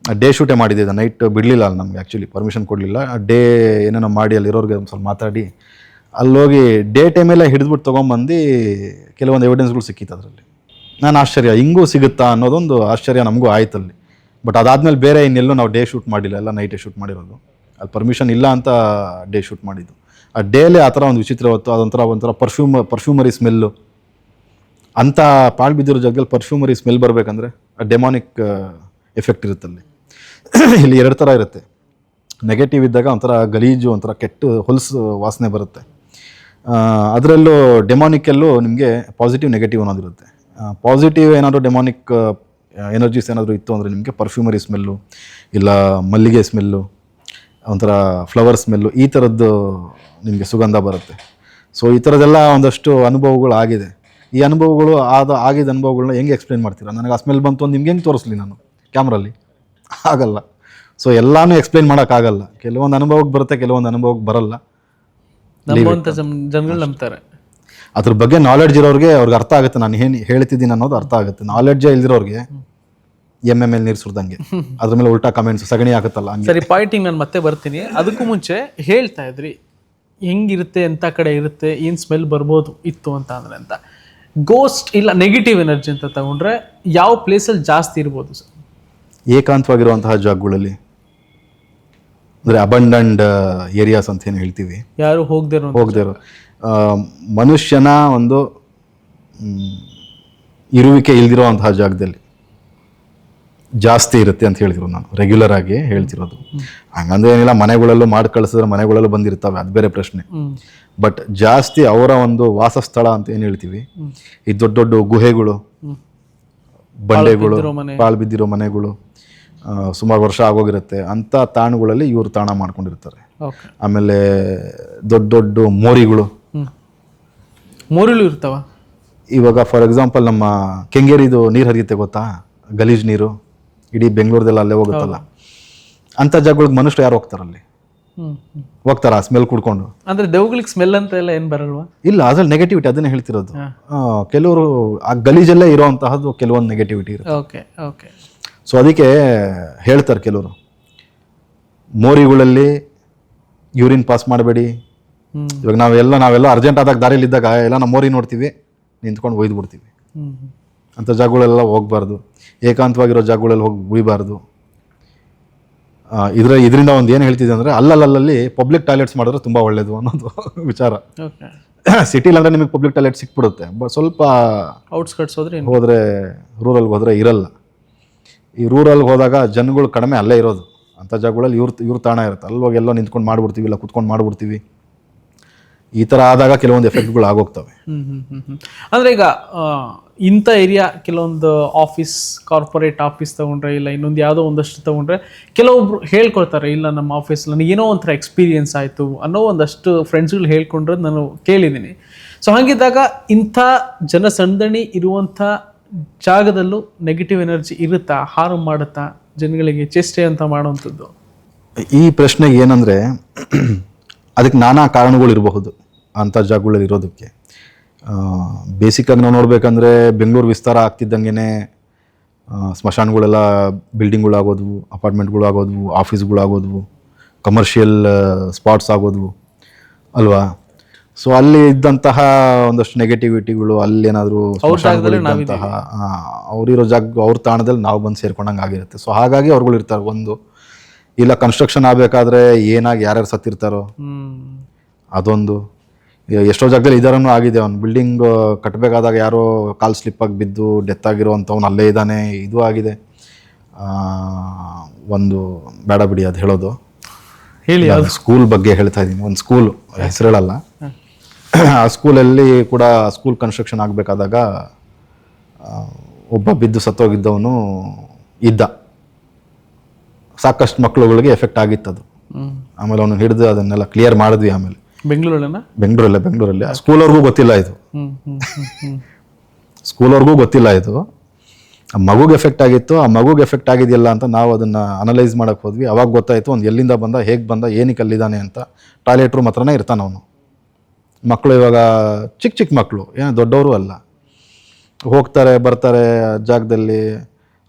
ಡೇ ಶೂಟೇ ಮಾಡಿದ್ದೆ. ನೈಟ್ ಬಿಡಲಿಲ್ಲ ಅಲ್ಲಿ ನಮಗೆ ಆ್ಯಕ್ಚುಲಿ ಪರ್ಮಿಷನ್ ಕೊಡಲಿಲ್ಲ. ಡೇ ಏನೇನೋ ಮಾಡಿ ಅಲ್ಲಿರೋರಿಗೆ ಒಂದು ಸ್ವಲ್ಪ ಮಾತಾಡಿ. ಅಲ್ಲೋಗಿ ಡೇ ಟೈಮೆಲ್ಲ ಹಿಡಿದ್ಬಿಟ್ಟು ತೊಗೊಂಬಂದು ಕೆಲವೊಂದು ಎವಿಡೆನ್ಸ್ಗಳು ಸಿಕ್ಕಿತ್ತು ಅದರಲ್ಲಿ. ನಾನು ಆಶ್ಚರ್ಯ. ಹಿಂಗೂ ಸಿಗುತ್ತಾ ಅನ್ನೋದೊಂದು ಆಶ್ಚರ್ಯ ನಮಗೂ ಆಯ್ತು ಅಲ್ಲಿ ಬಟ್ ಅದಾದಮೇಲೆ ಬೇರೆ ಇನ್ನೆಲ್ಲೂ ನಾವು ಡೇ ಶೂಟ್ ಮಾಡಿಲ್ಲ, ಎಲ್ಲ ನೈಟೇ ಶೂಟ್ ಮಾಡಿರೋದು. ಅಲ್ಲಿ ಪರ್ಮಿಷನ್ ಇಲ್ಲ ಅಂತ ಡೇ ಶೂಟ್ ಮಾಡಿದ್ದು. ಆ ಡೇಲೇ ಆ ಥರ ಒಂದು ವಿಚಿತ್ರವತ್ತು ಅದೊಂಥರ ಒಂಥರ ಪರ್ಫ್ಯೂಮ್ ಪರ್ಫ್ಯೂಮರಿ ಸ್ಮೆಲ್ಲು ಅಂಥ ಪಾಳು ಬಿದ್ದಿರೋ ಜಾಗದಲ್ಲಿ ಪರ್ಫ್ಯೂಮರಿ ಸ್ಮೆಲ್ ಬರಬೇಕಂದ್ರೆ ಆ ಡೆಮಾನಿಕ್ ಎಫೆಕ್ಟ್ ಇರುತ್ತಲ್ಲಿ ಇಲ್ಲಿ ಎರಡು ಥರ ಇರುತ್ತೆ. ನೆಗೆಟಿವ್ ಇದ್ದಾಗ ಒಂಥರ ಗಲೀಜು, ಒಂಥರ ಕೆಟ್ಟು ಹೊಲಸು ವಾಸನೆ ಬರುತ್ತೆ. ಅದರಲ್ಲೂ ಡೆಮಾನಿಕ್ಕಲ್ಲೂ ನಿಮಗೆ ಪಾಸಿಟಿವ್ ನೆಗೆಟಿವ್ ಅನ್ನೋದಿರುತ್ತೆ. ಪಾಸಿಟಿವ್ ಏನಾದರೂ ಡೆಮಾನಿಕ್ ಎನರ್ಜೀಸ್ ಏನಾದರೂ ಇತ್ತು ಅಂದರೆ ನಿಮಗೆ ಪರ್ಫ್ಯೂಮರಿ ಸ್ಮೆಲ್ಲು ಇಲ್ಲ ಮಲ್ಲಿಗೆ ಸ್ಮೆಲ್ಲು ಒಂಥರ ಫ್ಲವರ್ ಸ್ಮೆಲ್ಲು ಈ ಥರದ್ದು ನಿಮಗೆ ಸುಗಂಧ ಬರುತ್ತೆ. ಸೊ ಈ ಥರದ್ದೆಲ್ಲ ಒಂದಷ್ಟು ಅನುಭವಗಳು ಆಗಿದೆ. ಈ ಅನುಭವಗಳು ಆದ ಆಗಿದ ಅನುಭವಗಳನ್ನ ಹೆಂಗೆ ಎಕ್ಸ್ಪ್ಲೇನ್ ಮಾಡ್ತೀರಾ? ನನಗೆ ಆ ಸ್ಮೆಲ್ ಬಂತು ಅಂತ ನಿಮ್ಗೆ ಹೆಂಗೆ ತೋರಿಸ್ಲಿ ನಾನು ಕ್ಯಾಮ್ರಲ್ಲಿ ಆಗಲ್ಲ. ಸೊ ಎಲ್ಲಾನು ಎಕ್ಸ್ಪ್ಲೇನ್ ಮಾಡೋಕ್ಕಾಗಲ್ಲ. ಕೆಲವೊಂದು ಅನುಭವಕ್ಕೆ ಬರುತ್ತೆ ಕೆಲವೊಂದು ಅನುಭವಕ್ಕೆ ಬರಲ್ಲ. ನಂಬುವಂಥ ಜನ್ ಜನಗಳು ನಂಬ್ತಾರೆ. ಅದ್ರ ಬಗ್ಗೆ ನಾಲೆಡ್ಜ್ ಇರೋರಿಗೆ ಅವ್ರಿಗೆ ಅರ್ಥ ಆಗುತ್ತೆ. ನಾನು ಏನು ಹೇಳ್ತಿದ್ದೀನಿ ಅನ್ನೋದು ಅರ್ಥ ಆಗುತ್ತೆ. ನಾಲೆಡ್ಜೇ ಇಲ್ದಿರೋರಿಗೆ ಎಂ ಎಂ ಎಲ್ ನೀರು ಸುರಿದಂಗೆ. ಅದ್ರ ಮೇಲೆ ಉಲ್ಟಾ ಕಮೆಂಟ್ಸ್ ಸಗಣಿ ಆಗುತ್ತಲ್ಲ ಹಂಗೆ. ಸರಿ ಪಾಯಿಂಟಿಂಗ್ ನಾನು ಮತ್ತೆ ಬರ್ತೀನಿ. ಅದಕ್ಕೂ ಮುಂಚೆ ಹೇಳ್ತಾ ಇದ್ರಿ ಹೆಂಗಿರುತ್ತೆ ಎಂಥ ಕಡೆ ಇರುತ್ತೆ ಏನು ಸ್ಮೆಲ್ ಬರ್ಬೋದು ಇತ್ತು ಅಂತ ಅಂದ್ರೆ ಅಂತ. ಗೋಸ್ಟ್ ಇಲ್ಲ ನೆಗೆಟಿವ್ ಎನರ್ಜಿ ಅಂತ ತಗೊಂಡ್ರೆ ಯಾವ ಪ್ಲೇಸಲ್ಲಿ ಜಾಸ್ತಿ ಇರ್ಬೋದು ಸರ್? ಏಕಾಂತವಾಗಿರುವಂತಹ ಜಾಗಗಳಲ್ಲಿ. ಅಂದರೆ ಅಬಂಡಂಡ್ ಏರಿಯಾಸ್ ಅಂತ ಏನು ಹೇಳ್ತೀವಿ. ಯಾರು ಹೋಗದೆ ಹೋಗದೆ ಇರೋ ಮನುಷ್ಯನ ಒಂದು ಇರುವಿಕೆ ಇಲ್ದಿರೋವಂತಹ ಜಾಗದಲ್ಲಿ ಜಾಸ್ತಿ ಇರುತ್ತೆ ಅಂತ ಹೇಳಿದ್ರು ನಾನು. ರೆಗ್ಯುಲರ್ ಆಗಿ ಹೇಳ್ತಿರೋದು. ಹಂಗಂದ್ರೆ ಏನಿಲ್ಲ ಮನೆಗಳಲ್ಲೂ ಮಾಡಿ ಕಳಿಸಿದ್ರೆ ಮನೆಗಳಲ್ಲೂ ಬಂದಿರ್ತವೆ ಅದು ಬೇರೆ ಪ್ರಶ್ನೆ. ಬಟ್ ಜಾಸ್ತಿ ಅವರ ಒಂದು ವಾಸಸ್ಥಳ ಅಂತ ಏನು ಹೇಳ್ತೀವಿ? ಈ ದೊಡ್ಡ ದೊಡ್ಡ ಗುಹೆಗಳು. ಬಂಡೆಗಳು ಪಾಳು ಬಿದ್ದಿರೋ ಮನೆಗಳು ಸುಮಾರು ವರ್ಷ ಆಗೋಗಿರುತ್ತೆ. ಅಂಥ ತಾಣಗಳಲ್ಲಿ ಇವರು ತಾಣ ಮಾಡ್ಕೊಂಡಿರ್ತಾರೆ. ಆಮೇಲೆ ದೊಡ್ಡ ದೊಡ್ಡ ಮೋರಿಗಳು ಹ್ಮ್ ಮೂರಲ್ಲೂ ಇರ್ತಾವ? ಇವಾಗ ಫಾರ್ ಎಕ್ಸಾಂಪಲ್ ನಮ್ಮ ಕೆಂಗೇರಿದು ನೀರು ಹರಿಯುತ್ತೆ ಗೊತ್ತಾ? ಗಲೀಜ್ ನೀರು. ಇಡೀ ಬೆಂಗಳೂರದೆಲ್ಲ ಅಲ್ಲೇ ಹೋಗುತ್ತಲ್ಲ. ಅಂಥ ಜಾಗಗಳಿಗೆ ಮನುಷ್ಯರು ಯಾರು ಹೋಗ್ತಾರಲ್ಲಿ. ಹೋಗ್ತಾರ ಸ್ಮೆಲ್ ಕುಡ್ಕೊಂಡು? ಅಂದ್ರೆ ದೇವ್ಗಳಿಗೆ ಸ್ಮೆಲ್ ಅಂತ ಎಲ್ಲ ಏನು ಬರಲ್ವಾ? ಇಲ್ಲ ಅದ್ರಲ್ಲಿ ನೆಗೆಟಿವಿಟಿ ಅದನ್ನೇ ಹೇಳ್ತಿರೋದು. ಕೆಲವರು ಆ ಗಲೀಜಲ್ಲೇ ಇರೋವಂತಹದ್ದು ಕೆಲವೊಂದು ನೆಗೆಟಿವಿಟಿ ಇರುತ್ತೆ. ಓಕೆ ಓಕೆ ಸೊ ಅದಕ್ಕೆ ಹೇಳ್ತಾರೆ ಕೆಲವರು ಮೋರಿಗಳಲ್ಲಿ ಯೂರಿನ್ ಪಾಸ್ ಮಾಡಬೇಡಿ ಇವಾಗ ನಾವೆಲ್ಲ ನಾವೆಲ್ಲ ಅರ್ಜೆಂಟ್ ಆದಾಗ ದಾರಿಯಲ್ಲಿ ಇದ್ದಾಗ ಎಲ್ಲ ನಮ್ಮ ಮೋರಿ ನೋಡ್ತೀವಿ. ನಿಂತ್ಕೊಂಡು ಒಯ್ದು ಬಿಡ್ತೀವಿ ಅಂಥ ಜಾಗಗಳೆಲ್ಲ ಹೋಗ್ಬಾರ್ದು. ಏಕಾಂತವಾಗಿರೋ ಜಾಗಗಳಲ್ಲಿ ಹೋಗಿ ಉಯ್ಬಾರ್ದು ಇದ್ರ ಇದರಿಂದ ಒಂದು ಏನು ಹೇಳ್ತಿದೆ ಅಂದರೆ ಅಲ್ಲಲ್ಲಲ್ಲಿ ಪಬ್ಲಿಕ್ ಟಾಯ್ಲೆಟ್ಸ್ ಮಾಡಿದ್ರೆ ತುಂಬ ಒಳ್ಳೇದು ಅನ್ನೋದು ವಿಚಾರ. ಓಕೆ ಸಿಟಿಲಿ ಅಂದರೆ ನಿಮಗೆ ಪಬ್ಲಿಕ್ ಟಾಯ್ಲೆಟ್ ಸಿಕ್ಬಿಡುತ್ತೆ. ಬಟ್ ಸ್ವಲ್ಪ ಔಟ್ಸ್ಕಟ್ಸ್ ಹೋದ್ರೆ ಹೋದರೆ ರೂರಲ್ಗೆ ಹೋದರೆ ಇರಲ್ಲ. ಈ ರೂರಲ್ಗೆ ಹೋದಾಗ ಜನಗಳು ಕಡಿಮೆ ಅಲ್ಲೇ ಇರೋದು. ಅಂಥ ಜಾಗಗಳಲ್ಲಿ ಇವ್ರ ಇವ್ರ ತಾಣ ಇರುತ್ತೆ. ಅಲ್ಲಿ ಹೋಗಿ ಎಲ್ಲೋ ನಿಂತ್ಕೊಂಡು ಮಾಡ್ಬಿಡ್ತೀವಿ ಇಲ್ಲ ಕುತ್ಕೊಂಡು ಮಾಡ್ಬಿಡ್ತೀವಿ. ಈ ಥರ ಆದಾಗ ಕೆಲವೊಂದು ಎಫೆಕ್ಟ್ಗಳು ಆಗೋಗ್ತವೆ. ಅಂದ್ರೆ ಈಗ ಇಂಥ ಏರಿಯಾ ಕೆಲವೊಂದು ಆಫೀಸ್ ಕಾರ್ಪೊರೇಟ್ ಆಫೀಸ್ ತಗೊಂಡ್ರೆ ಇಲ್ಲ ಇನ್ನೊಂದು ಯಾವುದೋ ಒಂದಷ್ಟು ತಗೊಂಡ್ರೆ ಕೆಲವೊಬ್ರು ಹೇಳ್ಕೊಳ್ತಾರೆ ಇಲ್ಲ ನಮ್ಮ ಆಫೀಸ್ ನನಗೆ ಏನೋ ಒಂಥರ ಎಕ್ಸ್ಪೀರಿಯೆನ್ಸ್ ಆಯಿತು ಅನ್ನೋ ಒಂದಷ್ಟು ಫ್ರೆಂಡ್ಸ್ಗಳು ಹೇಳ್ಕೊಂಡ್ರೆ ನಾನು ಕೇಳಿದ್ದೀನಿ. ಸೊ ಹಾಗಿದ್ದಾಗ ಇಂಥ ಜನಸಂದಣಿ ಇರುವಂಥ ಜಾಗದಲ್ಲೂ ನೆಗೆಟಿವ್ ಎನರ್ಜಿ ಇರುತ್ತಾ? ಹಾರು ಮಾಡುತ್ತಾ? ಜನಗಳಿಗೆ ಚೇಷ್ಟೆ ಅಂತ ಮಾಡುವಂಥದ್ದು? ಈ ಪ್ರಶ್ನೆಗೆ ಏನಂದರೆ ಅದಕ್ಕೆ ನಾನಾ ಕಾರಣಗಳು ಇರಬಹುದು ಅಂಥ ಜಾಗಗಳಲ್ಲಿ ಇರೋದಕ್ಕೆ. ಬೇಸಿಕ್ಕಾಗಿ ನಾವು ನೋಡಬೇಕಂದ್ರೆ ಬೆಂಗಳೂರು ವಿಸ್ತಾರ ಆಗ್ತಿದ್ದಂಗೆ ಸ್ಮಶಾನಗಳೆಲ್ಲ ಬಿಲ್ಡಿಂಗ್ಗಳಾಗೋದ್ವು ಅಪಾರ್ಟ್ಮೆಂಟ್ಗಳು ಆಗೋದು ಆಫೀಸ್ಗಳು ಆಗೋದ್ವು ಕಮರ್ಷಿಯಲ್ ಸ್ಪಾಟ್ಸ್ ಆಗೋದ್ವು ಅಲ್ವಾ? ಸೊ ಅಲ್ಲಿ ಇದ್ದಂತಹ ಒಂದಷ್ಟು ನೆಗೆಟಿವಿಟಿಗಳು ಅಲ್ಲೇನಾದರೂ ಅವರಿರೋ ಜಾಗ ಅವ್ರ ತಾಣದಲ್ಲಿ ನಾವು ಬಂದು ಸೇರ್ಕೊಂಡಂಗೆ ಆಗಿರುತ್ತೆ. ಸೊ ಹಾಗಾಗಿ ಅವ್ರುಗಳು ಇರ್ತಾರೆ. ಒಂದು ಇಲ್ಲ ಕನ್ಸ್ಟ್ರಕ್ಷನ್ ಆಗಬೇಕಾದ್ರೆ ಏನಾಗಿ ಯಾರ್ಯಾರು ಸತ್ತಿರ್ತಾರೋ? ಅದೊಂದು. ಎಷ್ಟೋ ಜಾಗದಲ್ಲಿ ಇದರನ್ನು ಆಗಿದೆ ಅವ್ನು. ಬಿಲ್ಡಿಂಗ್ ಕಟ್ಟಬೇಕಾದಾಗ ಯಾರೋ ಕಾಲ್ ಆಗಿ ಬಿದ್ದು ಡೆತ್ ಆಗಿರೋವಂಥವ್ನು ಅಲ್ಲೇ ಇದ್ದಾನೆ ಇದು ಆಗಿದೆ. ಒಂದು ಬೇಡ ಬಿಡಿ ಅದು ಹೇಳೋದು. ಹೇಳಿ ಅದು. ಸ್ಕೂಲ್ ಬಗ್ಗೆ ಹೇಳ್ತಾ ಇದ್ದೀನಿ. ಒಂದು ಸ್ಕೂಲ್ ಹೆಸರು ಹೇಳಲ್ಲ ಆ ಸ್ಕೂಲಲ್ಲಿ ಕೂಡ ಸ್ಕೂಲ್ ಕನ್ಸ್ಟ್ರಕ್ಷನ್ ಆಗಬೇಕಾದಾಗ ಒಬ್ಬ ಬಿದ್ದು ಸತ್ತೋಗಿದ್ದವನು ಇದ್ದ. ಸಾಕಷ್ಟು ಮಕ್ಕಳುಗಳಿಗೆ ಎಫೆಕ್ಟ್ ಆಗಿತ್ತು ಅದು ಆಮೇಲೆ ಅವನು ಹಿಡಿದು ಅದನ್ನೆಲ್ಲ ಕ್ಲಿಯರ್ ಮಾಡಿದ್ವಿ ಆಮೇಲೆ. ಬೆಂಗಳೂರಲ್ಲ ಬೆಂಗಳೂರಲ್ಲೇ ಬೆಂಗಳೂರಲ್ಲಿ. ಆ ಸ್ಕೂಲವ್ರಿಗೂ ಗೊತ್ತಿಲ್ಲ ಇದು. ಸ್ಕೂಲವ್ರಿಗೂ ಗೊತ್ತಿಲ್ಲ ಇದು. ಆ ಮಗುಗೆ ಎಫೆಕ್ಟ್ ಆಗಿತ್ತು ಆ ಮಗುಗೆ ಎಫೆಕ್ಟ್ ಆಗಿದೆಯಲ್ಲ ಅಂತ ನಾವು ಅದನ್ನು ಅನಲೈಸ್ ಮಾಡಕ್ಕೆ ಹೋದ್ವಿ. ಅವಾಗ ಗೊತ್ತಾಯಿತು ಒಂದು ಎಲ್ಲಿಂದ ಬಂದ ಹೇಗೆ ಬಂದ ಏನಕ್ಕೆ ಅಲ್ಲಿದ್ದಾನೆ ಅಂತ. ಟಾಯ್ಲೆಟ್ ರೂಮ್ ಹತ್ರನೇ ಇರ್ತಾನೆ ಅವನು. ಮಕ್ಕಳು ಇವಾಗ ಚಿಕ್ಕ ಚಿಕ್ಕ ಮಕ್ಕಳು ಏನು ದೊಡ್ಡವರು ಅಲ್ಲ. ಹೋಗ್ತಾರೆ ಬರ್ತಾರೆ ಜಾಗದಲ್ಲಿ.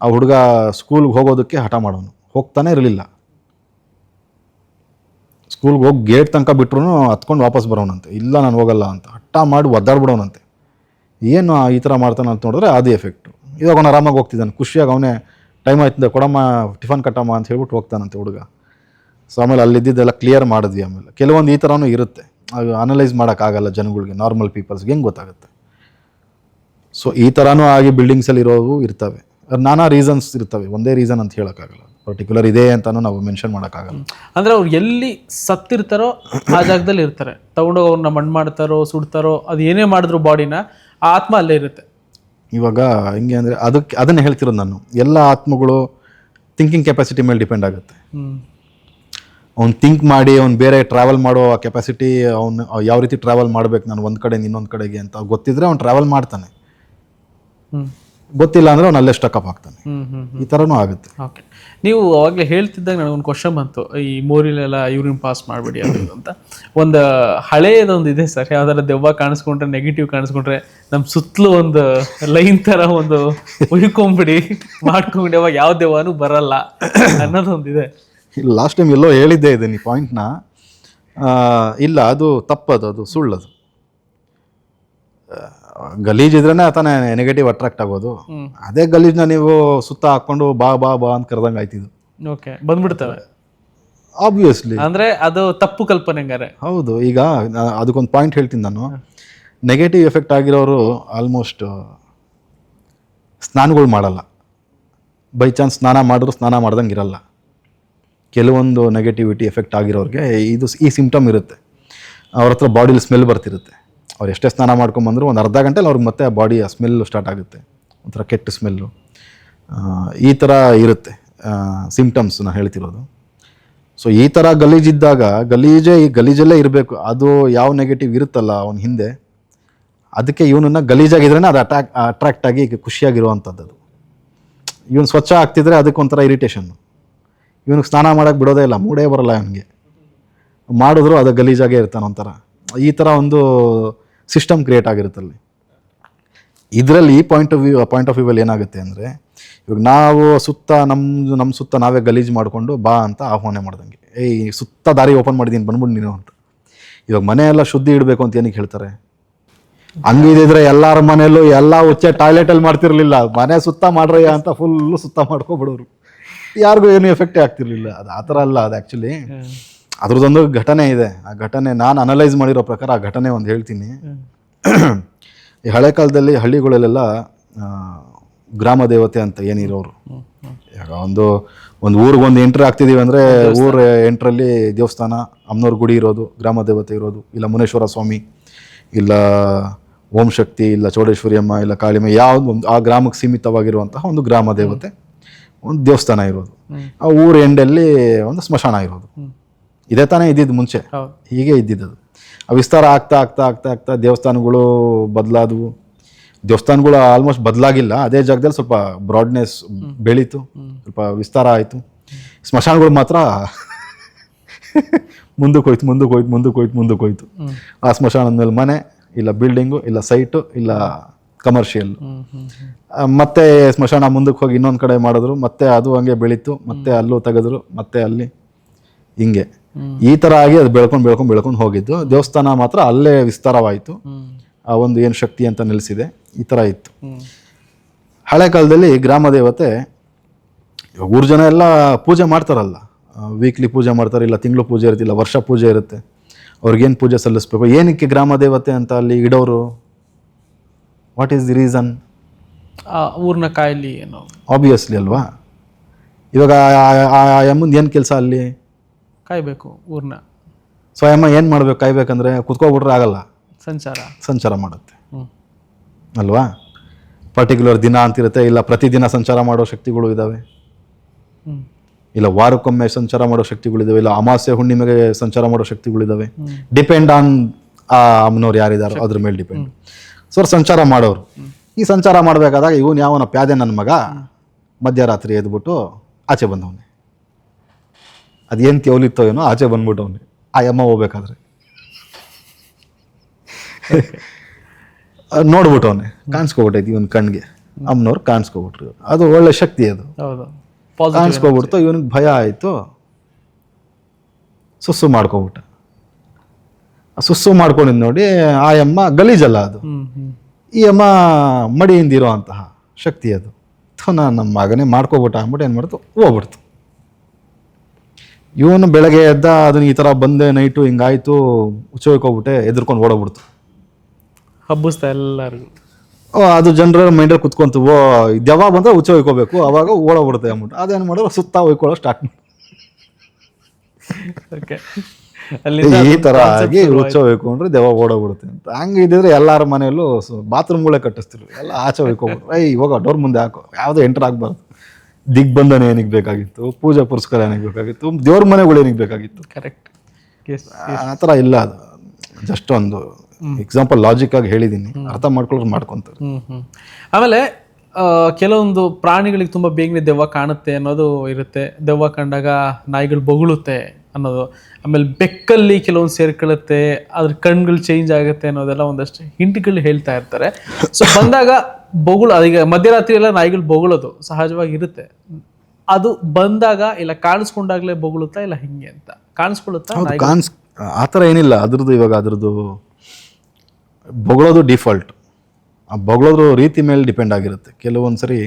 ಆ ಹುಡುಗ ಸ್ಕೂಲ್ಗೆ ಹೋಗೋದಕ್ಕೆ ಹಠ ಮಾಡೋನು. ಹೋಗ್ತಾನೆ ಇರಲಿಲ್ಲ. ಸ್ಕೂಲ್ಗೆ ಹೋಗಿ ಗೇಟ್ ತನಕ ಬಿಟ್ರು ಹತ್ಕೊಂಡು ವಾಪಸ್ ಬರೋನಂತೆ. ಇಲ್ಲ ನಾನು ಹೋಗಲ್ಲ ಅಂತ. ಹಠ ಮಾಡಿ ಒದ್ದಾಡ್ಬಿಡೋನಂತೆ. ಏನು ಈ ಥರ ಮಾಡ್ತಾನೆ ಅಂತ ನೋಡಿದ್ರೆ ಅದು ಎಫೆಕ್ಟು ಇವಾಗ ಅವನು ಆರಾಮಾಗಿ ಹೋಗ್ತಿದ್ದಾನೆ. ಖುಷಿಯಾಗಿ ಅವನೇ ಟೈಮ್ ಆಯ್ತಿದ್ದ ಕೊಡಮ್ಮ ಟಿಫನ್ ಕಟ್ಟಮ್ಮ ಅಂತ ಹೇಳ್ಬಿಟ್ಟು ಹೋಗ್ತಾನಂತೆ ಹುಡುಗ. ಸೊ ಆಮೇಲೆ ಅಲ್ಲಿದ್ದೆಲ್ಲ ಕ್ಲಿಯರ್ ಮಾಡಿದ್ವಿ ಆಮೇಲೆ. ಕೆಲವೊಂದು ಈ ಥರನೂ ಇರುತ್ತೆ. ಅದು ಅನಲೈಸ್ ಮಾಡೋಕ್ಕಾಗಲ್ಲ ಜನಗಳಿಗೆ ನಾರ್ಮಲ್ ಪೀಪಲ್ಸ್ಗೆ ಹೆಂಗೆ ಗೊತ್ತಾಗುತ್ತೆ? ಸೊ ಈ ಥರನೂ ಆಗಿ ಬಿಲ್ಡಿಂಗ್ಸಲ್ಲಿ ಇರೋವು ಇರ್ತವೆ. ನಾನಾ ರೀಸನ್ಸ್ ಇರ್ತವೆ. ಒಂದೇ ರೀಸನ್ ಅಂತ ಹೇಳೋಕ್ಕಾಗಲ್ಲ. ಪರ್ಟಿಕ್ಯುಲರ್ ಇದೆ ಅಂತಲೂ ನಾವು ಮೆನ್ಷನ್ ಮಾಡೋಕ್ಕಾಗಲ್ಲ. ಅಂದರೆ ಅವ್ರು ಎಲ್ಲಿ ಸತ್ತಿರ್ತಾರೋ ಆ ಜಾಗದಲ್ಲಿ ಇರ್ತಾರೆ. ತಗೊಂಡೋಗಿ ಅವ್ರನ್ನ ಮಣ್ಣು ಮಾಡ್ತಾರೋ ಸುಡ್ತಾರೋ ಅದು ಏನೇ ಮಾಡಿದ್ರು ಬಾಡಿನ ಆ ಆತ್ಮ ಅಲ್ಲೇ ಇರುತ್ತೆ. ಇವಾಗ ಹಿಂಗೆ ಅಂದರೆ ಅದಕ್ಕೆ ಅದನ್ನು ಹೇಳ್ತಿರೋದು ನಾನು. ಎಲ್ಲ ಆತ್ಮಗಳು ಥಿಂಕಿಂಗ್ ಕೆಪಾಸಿಟಿ ಮೇಲೆ ಡಿಪೆಂಡ್ ಆಗುತ್ತೆ. ಅವ್ನು ಥಿಂಕ್ ಮಾಡಿ ಅವ್ನು ಬೇರೆ ಟ್ರಾವೆಲ್ ಮಾಡೋ ಕೆಪಾಸಿಟಿ ಅವನು ಯಾವ ರೀತಿ ಟ್ರಾವೆಲ್ ಮಾಡ್ಬೇಕು ನಾನು ಒಂದು ಕಡೆಯಿಂದ ಇನ್ನೊಂದು ಕಡೆಗೆ ಅಂತ ಗೊತ್ತಿದ್ರೆ ಅವ್ನು ಟ್ರಾವೆಲ್ ಮಾಡ್ತಾನೆ. ಗೊತ್ತಿಲ್ಲ ಅಂದ್ರೆ ಅವ್ನು ಅಲ್ಲೇ ಸ್ಟಕಪ್ ಆಗ್ತಾನೆ. ಈ ಥರನೂ ಆಗುತ್ತೆ. ಓಕೆ ನೀವು ಅವಾಗಲೇ ಹೇಳ್ತಿದ್ದಾಗ ನನಗೊಂದು ಕ್ವಶನ್ ಬಂತು. ಈ ಮೋರಿಲೆಲ್ಲ ಯೂರಿನ್ ಪಾಸ್ ಮಾಡಿಬಿಡಿ ಅಂತ. ಒಂದು ಹಳೆಯದೊಂದು ಇದೆ ಸರ್. ಯಾವ್ದಾರ ದೆವ್ವ ಕಾಣಿಸ್ಕೊಂಡ್ರೆ ನೆಗೆಟಿವ್ ಕಾಣಿಸ್ಕೊಂಡ್ರೆ ನಮ್ಮ ಸುತ್ತಲೂ ಒಂದು ಲೈನ್ ಥರ ಒಂದು ಉಯ್ಕೊಂಬಿಡಿ ಮಾಡ್ಕೊಂಬಿಡಿ. ಅವಾಗ ಯಾವ ದೆವ್ವನೂ ಬರಲ್ಲ ಅನ್ನೋದೊಂದಿದೆ. ಲಾಸ್ಟ್ ಟೈಮ್ ಎಲ್ಲೋ ಹೇಳಿದ್ದೆ ಇದೆ ಈ ಪಾಯಿಂಟ್ನ ಇಲ್ಲ ಅದು ತಪ್ಪದು ಅದು ಸುಳ್ಳದು. ಗಲೀಜಿದ್ರೇ ತಾನೇ ನೆಗೆಟಿವ್ ಅಟ್ರಾಕ್ಟ್ ಆಗೋದು. ಅದೇ ಗಲೀಜ್ನ ನೀವು ಸುತ್ತ ಹಾಕೊಂಡು ಬಾ ಬಾ ಬಾ ಅಂತ ಕರೆದಂಗೆ ಆಯ್ತಿದ್ದು ಓಕೆ ಬಂದ್ಬಿಡ್ತವೆ. ಆಬ್ವಿಯಸ್ಲಿ ಅಂದ್ರೆ ಅದು ತಪ್ಪು ಕಲ್ಪನೆ ಹಂಗಾರೆ ಹೌದು ಈಗ ಅದಕ್ಕೊಂದು ಪಾಯಿಂಟ್ ಹೇಳ್ತೀನಿ ನಾನು. ನೆಗೆಟಿವ್ ಎಫೆಕ್ಟ್ ಆಗಿರೋರು ಆಲ್ಮೋಸ್ಟ್ ಸ್ನಾನಗಳು ಮಾಡಲ್ಲ. ಬೈ ಚಾನ್ಸ್ ಸ್ನಾನ ಮಾಡಿದ್ರು ಸ್ನಾನ ಮಾಡ್ದಂಗೆ ಇರಲ್ಲ. ಕೆಲವೊಂದು ನೆಗೆಟಿವಿಟಿ ಎಫೆಕ್ಟ್ ಆಗಿರೋರಿಗೆ ಇದು ಈ ಸಿಂಪ್ಟಮ್ ಇರುತ್ತೆ. ಅವ್ರ ಹತ್ರ ಬಾಡಿಲಿ ಸ್ಮೆಲ್ ಬರ್ತಿರುತ್ತೆ. ಅವ್ರು ಎಷ್ಟೇ ಸ್ನಾನ ಮಾಡ್ಕೊಂಬಂದ್ರು ಒಂದು ಅರ್ಧ ಗಂಟೆಲಿ ಅವ್ರಿಗೆ ಮತ್ತೆ ಬಾಡಿ ಆ ಸ್ಮೆಲ್ ಸ್ಟಾರ್ಟ್ ಆಗುತ್ತೆ. ಒಂಥರ ಕೆಟ್ಟ ಸ್ಮೆಲ್ಲು ಈ ಥರ ಇರುತ್ತೆ. ಸಿಂಪ್ಟಮ್ಸ್ ನಾನು ಹೇಳ್ತಿರೋದು. ಸೊ ಈ ಥರ ಗಲೀಜಿದ್ದಾಗ ಗಲೀಜೇ ಈ ಗಲೀಜಲ್ಲೇ ಇರಬೇಕು. ಅದು ಯಾವ ನೆಗೆಟಿವ್ ಇರುತ್ತಲ್ಲ ಅವನ ಹಿಂದೆ, ಅದಕ್ಕೆ ಇವನನ್ನು ಗಲೀಜಾಗಿದ್ರೇ ಅದು ಅಟ್ಯಾಕ್ ಅಟ್ರಾಕ್ಟ್ ಆಗಿ ಖುಷಿಯಾಗಿರುವಂಥದ್ದು ಅದು ಇವನು ಸ್ವಚ್ಛ ಆಗ್ತಿದ್ರೆ ಅದಕ್ಕೆ ಒಂಥರ ಇರಿಟೇಷನ್ನು ಇವನಿಗೆ ಸ್ನಾನ ಮಾಡೋಕ್ಕೆ ಬಿಡೋದೇ ಇಲ್ಲ, ಮೂಡೇ ಬರಲ್ಲ ಇವನಿಗೆ. ಮಾಡಿದ್ರು ಅದು ಗಲೀಜಾಗೇ ಇರ್ತಾನೆ ಒಂಥರ ಈ ಥರ ಒಂದು ಸಿಸ್ಟಮ್ ಕ್ರಿಯೇಟ್ ಆಗಿರುತ್ತಲ್ಲಿ. ಇದರಲ್ಲಿ ಈ point of view point of ವ್ಯೂವಲ್ಲಿ ಏನಾಗುತ್ತೆ ಅಂದರೆ, ಇವಾಗ ನಾವು ಸುತ್ತ ನಮ್ಮ ನಮ್ಮ ಸುತ್ತ ನಾವೇ ಗಲೀಜು ಮಾಡಿಕೊಂಡು ಬಾ ಅಂತ ಆಹ್ವಾನ ಮಾಡ್ದಂಗೆ. ಏಯ್, ಸುತ್ತ ದಾರಿ ಓಪನ್ ಮಾಡಿದ್ದೀನಿ ಬಂದ್ಬಿಟ್ಟು ನೀನು ಅಂತ. ಇವಾಗ ಮನೆಯೆಲ್ಲ ಶುದ್ಧಿ ಇಡಬೇಕು ಅಂತ ಏನಕ್ಕೆ ಹೇಳ್ತಾರೆ? ಹಂಗಿದ್ರೆ ಎಲ್ಲರ ಮನೆಯಲ್ಲೂ ಎಲ್ಲ ಉಚ್ಚೆ ಟಾಯ್ಲೆಟಲ್ಲಿ ಮಾಡ್ತಿರ್ಲಿಲ್ಲ. ಮನೆ ಸುತ್ತ ಮಾಡ್ರಯ್ಯ ಅಂತ ಫುಲ್ಲು ಸುತ್ತ ಮಾಡ್ಕೊಬಿಡೋರು. ಯಾರಿಗೂ ಏನು ಎಫೆಕ್ಟೇ ಆಗ್ತಿರ್ಲಿಲ್ಲ. ಅದು ಆ ಥರ ಅಲ್ಲ, ಅದು ಆ್ಯಕ್ಚುಲಿ ಅದ್ರದ್ದೊಂದು ಘಟನೆ ಇದೆ. ಆ ಘಟನೆ ನಾನು ಅನಲೈಸ್ ಮಾಡಿರೋ ಪ್ರಕಾರ ಆ ಘಟನೆ ಒಂದು ಹೇಳ್ತೀನಿ. ಈ ಹಳೆ ಕಾಲದಲ್ಲಿ ಹಳ್ಳಿಗಳಲ್ಲೆಲ್ಲ ಗ್ರಾಮ ದೇವತೆ ಅಂತ ಏನಿರೋರು. ಈಗ ಒಂದು ಒಂದು ಊರಿಗೆ ಒಂದು ಎಂಟ್ರಿ ಆಗ್ತಿದ್ದೀವಿ ಅಂದರೆ ಊರ ಎಂಟ್ರಲ್ಲಿ ದೇವಸ್ಥಾನ ಅಮ್ಮನವ್ರ ಗುಡಿ ಇರೋದು ಗ್ರಾಮ ದೇವತೆ ಇರೋದು ಇಲ್ಲ ಮುನೇಶ್ವರ ಸ್ವಾಮಿ ಇಲ್ಲ ಓಂ ಶಕ್ತಿ ಇಲ್ಲ ಚೌಡೇಶ್ವರಿಯಮ್ಮ ಇಲ್ಲ ಕಾಳಿಮ ಯಾವ್ದು ಒಂದು ಆ ಗ್ರಾಮಕ್ಕೆ ಸೀಮಿತವಾಗಿರುವಂತಹ ಒಂದು ಗ್ರಾಮ ದೇವತೆ ಒಂದು ದೇವಸ್ಥಾನ ಇರೋದು. ಆ ಊರ ಎಂಡಲ್ಲಿ ಒಂದು ಸ್ಮಶಾನ ಇರೋದು. ಇದೇ ತಾನೇ ಇದ್ದಿದ್ದು ಮುಂಚೆ. ಹೀಗೆ ಹೀಗೆ ಅದು. ಆ ವಿಸ್ತಾರ ಆಗ್ತಾ ಆಗ್ತಾ ಆಗ್ತಾ ಆಗ್ತಾ ದೇವಸ್ಥಾನಗಳು ಬದಲಾದವು. ದೇವಸ್ಥಾನಗಳು ಆಲ್ಮೋಸ್ಟ್ ಬದಲಾಗಿಲ್ಲ. ಅದೇ ಜಾಗದಲ್ಲಿ ಸ್ವಲ್ಪ ಬ್ರಾಡ್ನೆಸ್ ಬೆಳೀತು. ಸ್ವಲ್ಪ ವಿಸ್ತಾರ ಆಯಿತು. ಸ್ಮಶಾನಗಳು ಮಾತ್ರ ಮುಂದಕ್ಕೆ ಹೋಯ್ತು ಮುಂದಕ್ಕೆ ಹೋಯ್ತು ಮುಂದಕ್ಕೆ ಹೋಯ್ತು ಮುಂದಕ್ಕೆ ಹೋಯ್ತು ಆ ಸ್ಮಶಾನದ ಮೇಲೆ ಮನೆ ಇಲ್ಲ ಬಿಲ್ಡಿಂಗು ಇಲ್ಲ ಸೈಟು ಇಲ್ಲ ಕಮರ್ಷಿಯಲ್ ಮತ್ತೆ ಸ್ಮಶಾನ ಮುಂದಕ್ಕೆ ಹೋಗಿ ಇನ್ನೊಂದು ಕಡೆ ಮಾಡಿದ್ರು. ಮತ್ತೆ ಅದು ಹಂಗೆ ಬೆಳೀತು. ಮತ್ತೆ ಅಲ್ಲೂ ತೆಗೆದ್ರು. ಮತ್ತೆ ಅಲ್ಲಿ ಹಿಂಗೆ. ಈ ಥರ ಆಗಿ ಅದು ಬೆಳ್ಕೊಂಡು ಬೆಳ್ಕೊಂಡು ಬೆಳ್ಕೊಂಡು ಹೋಗಿದ್ದು. ದೇವಸ್ಥಾನ ಮಾತ್ರ ಅಲ್ಲೇ ವಿಸ್ತಾರವಾಯಿತು. ಆ ಒಂದು ಏನು ಶಕ್ತಿ ಅಂತ ನಿಲ್ಲಿಸಿದೆ ಈ ಥರ ಇತ್ತು. ಹಳೆ ಕಾಲದಲ್ಲಿ ಗ್ರಾಮ ದೇವತೆ ಊರು ಜನ ಎಲ್ಲ ಪೂಜೆ ಮಾಡ್ತಾರಲ್ಲ. ವೀಕ್ಲಿ ಪೂಜೆ ಮಾಡ್ತಾರೆ ಇಲ್ಲ ತಿಂಗಳು ಪೂಜೆ ಇರುತ್ತೆ ಇಲ್ಲ ವರ್ಷ ಪೂಜೆ ಇರುತ್ತೆ. ಅವ್ರಿಗೇನು ಪೂಜೆ ಸಲ್ಲಿಸ್ಬೇಕು? ಏನಕ್ಕೆ ಗ್ರಾಮ ದೇವತೆ ಅಂತ ಅಲ್ಲಿ ಇಡೋರು? ವಾಟ್ ಈಸ್ ದಿ ರೀಸನ್ ಊರಿನ ಊರ್ನ ಕಾಯಿಲಿ ಏನು. ಆಬ್ವಿಯಸ್ಲಿ ಅಲ್ವಾ? ಇವಾಗ ಆ ಮುಂದೆ ಏನು ಕೆಲಸ ಅಲ್ಲಿ? ಕಾಯ್ಬೇಕು ಊರ್ನ. ಸ್ವಯಂ ಏನು ಮಾಡ್ಬೇಕು ಕಾಯ್ಬೇಕಂದ್ರೆ ಕುತ್ಕೋಬಿಟ್ರೆ ಆಗಲ್ಲ. ಸಂಚಾರ. ಸಂಚಾರ ಮಾಡುತ್ತೆ. ಅಲ್ವಾ? ಪರ್ಟಿಕ್ಯುಲರ್ ದಿನ ಅಂತಿರುತ್ತೆ ಇಲ್ಲ ಪ್ರತಿದಿನ ಸಂಚಾರ ಮಾಡೋ ಶಕ್ತಿಗಳು ಇದ್ದಾವೆ ಇಲ್ಲ ವಾರಕ್ಕೊಮ್ಮೆ ಸಂಚಾರ ಮಾಡೋ ಶಕ್ತಿಗಳಿದ್ದಾವೆ ಇಲ್ಲ ಅಮಾವಾಸ್ಯೆ ಹುಣ್ಣಿಮೆಗೆ ಸಂಚಾರ ಮಾಡೋ ಶಕ್ತಿಗಳಿದ್ದಾವೆ ಡಿಪೆಂಡ್ ಆನ್ ಆ ಅಮ್ಮನವ್ರು ಯಾರಿದ್ದಾರೆ ಅದ್ರ ಮೇಲೆ ಡಿಪೆಂಡ್ ಸೊ ಸಂಚಾರ ಮಾಡೋರು. ಈ ಸಂಚಾರ ಮಾಡಬೇಕಾದಾಗ ಇವನು ಯಾವನ ಪ್ಯಾದೆ ನನ್ನ ಮಗ? ಮಧ್ಯರಾತ್ರಿ ಎದ್ಬಿಟ್ಟು ಆಚೆ ಬಂದವನೆ. ಅದೇನು ತೇವಲಿತ್ತೋ ಏನೋ ಆಚೆ ಬಂದ್ಬಿಟ್ಟವನೆ ಆ ಅಮ್ಮ ಹೋಗ್ಬೇಕಾದ್ರೆ. ನೋಡ್ಬಿಟ್ಟವನೆ ಕಾಣಿಸ್ಕೊಬಿಟ್ಟೈತಿ ಇವನ್ ಕಣ್ಗೆ. ಅಮ್ಮನವ್ರು ಕಾಣಿಸ್ಕೊಬಿಟ್ರು ಅದು ಒಳ್ಳೆ ಶಕ್ತಿ ಅದು. ಕಾಣಿಸ್ಕೊಬಿಡ್ತು ಇವನಿಗೆ ಭಯ ಆಯಿತು. ಸುಸ್ಸು ಮಾಡ್ಕೊಬಿಟ್ಟ. ಸುಸ್ಸು ಮಾಡ್ಕೊಂಡಿದ್ ನೋಡಿ ಆ ಅಮ್ಮ ಗಲೀಜಲ್ಲ ಅದು. ಈ ಅಮ್ಮ ಮಡಿಯಿಂದಿರೋ ಅಂತಹ ಶಕ್ತಿ ಅದು. ನಾನು ನಮ್ಮ ಮಗನೇ ಮಾಡ್ಕೊಬಿಟ್ಟ ಅಂದ್ಬಿಟ್ಟು ಏನು ಮಾಡ್ತು? ಹೋಗ್ಬಿಡ್ತು. ಇವನು ಬೆಳಗ್ಗೆ ಎದ್ದ ಅದನ್ನ ಈ ಥರ ಬಂದೆ ನೈಟು ಹಿಂಗಾಯ್ತು ಉಚ್ಚೋಯ್ಕೋಗ್ಬಿಟ್ಟೆ ಎದುರ್ಕೊಂಡು ಓಡೋಗ್ಬಿಡ್ತು. ಹಬ್ಬಿಸ್ತಾ ಎಲ್ಲರಿಗೂ. ಓ ಅದು ಜನರ ಮೈಂಡಲ್ಲಿ ಕುತ್ಕೊಂತು ಓ ಯಾವಾಗ ಬಂದ್ರೆ ಹುಚ್ಚ ಹೋಯ್ಕೋಬೇಕು ಅವಾಗ ಓಡೋಗ್ಬಿಡುತ್ತೆ ಅಂದ್ಬಿಟ್ಟು. ಅದೇನು ಮಾಡೋ ಸುತ್ತ ಹೋಯ್ಕೊಳ್ಳೋ ಸ್ಟಾರ್ಟ್ ಮಾಡಿ ಓಕೆ ಅಲ್ಲಿಂದ ಈ ತರ ಆಗಿ ಉಚ್ಚ ಹೋಯ್ಕೊಂಡ್ರೆ ದೆವ್ವ ಓಡೋಗ್ಬಿಡುತ್ತೆ ಅಂತ. ಹಂಗೆ ಇದ್ದಿದ್ರೆ ಎಲ್ಲಾರ ಮನೆಯಲ್ಲೂ ಬಾತ್ರೂಮ್ಗಳೇ ಕಟ್ಟಿಸ್ತಿರು ಎಲ್ಲ ಆಚೆ ಹೋಯ್ಕೊಬಿಟ್ರೆ. ಐ ಇವಾಗ ಡೋರ್ ಮುಂದೆ ಹಾಕೋ. ಯಾವುದೋ ಎಂಟರ್ ಆಗಬಾರ್ದು. ದಿಗ್ಬಂಧನ ಏನಿಗೆ ಬೇಕಾಗಿತ್ತು? ಪೂಜಾ ಪುರಸ್ಕಾರ ಏನಿಗೆ ಬೇಕಾಗಿತ್ತು? ದೇವ್ರ ಮನೆಗಳು ಏನಿಗೆ ಬೇಕಾಗಿತ್ತು? ಕರೆಕ್ಟ್ ಎಸ್ ಆ ಥರ ಇಲ್ಲ ಅದು. ಜಸ್ಟ್ ಒಂದು ಎಕ್ಸಾಂಪಲ್ ಲಾಜಿಕ್ ಆಗಿ ಹೇಳಿದ್ದೀನಿ ಅರ್ಥ ಮಾಡ್ಕೊಳ್ಳೋರು ಮಾಡ್ಕೊತಾರೆ. ಹ್ಮ್ ಹ್ಮ್. ಆಮೇಲೆ ಆ, ಕೆಲವೊಂದು ಪ್ರಾಣಿಗಳಿಗೆ ತುಂಬಾ ಬೇಗನೆ ದೆವ್ವ ಕಾಣುತ್ತೆ ಅನ್ನೋದು ಇರುತ್ತೆ. ದೆವ್ವ ಕಂಡಾಗ ನಾಯಿಗಳು ಬೊಗಳುತ್ತೆ ಅನ್ನೋದು. ಆಮೇಲೆ ಬೆಕ್ಕಲ್ಲಿ ಕೆಲವೊಂದು ಸೇರ್ಕೊಳ್ಳುತ್ತೆ ಅದ್ರ ಕಣ್ಗಳು ಚೇಂಜ್ ಆಗುತ್ತೆ ಅನ್ನೋದೆಲ್ಲ ಒಂದಷ್ಟು ಹಿಂಟ್ಗಳು ಹೇಳ್ತಾ ಇರ್ತಾರೆ. ಸೊ ಬಂದಾಗ ಬೊಗಳು ಅದೀಗ ಮಧ್ಯರಾತ್ರಿ ಎಲ್ಲ ನಾಯಿಗಳು ಬೊಗಳೋದು ಸಹಜವಾಗಿ ಇರುತ್ತೆ. ಅದು ಬಂದಾಗ ಇಲ್ಲ ಕಾಣಿಸ್ಕೊಂಡಾಗ್ಲೇ ಬೊಗಳುತ್ತಾ ಇಲ್ಲ ಹಿಂಗೆ ಅಂತ? ಕಾಣಿಸ್ಕೊಳ್ಳುತ್ತಾ ಕಾನ್ಸ್ ಆ ಥರ ಏನಿಲ್ಲ ಅದ್ರದ್ದು ಇವಾಗ ಅದ್ರದ್ದು ಬೊಗಳೋದು ಡಿಫಾಲ್ಟ್ ಆ ಬೊಗಳೋದು ರೀತಿ ಮೇಲೆ ಡಿಪೆಂಡ್ ಆಗಿರುತ್ತೆ. ಕೆಲವೊಂದು ಸರಿ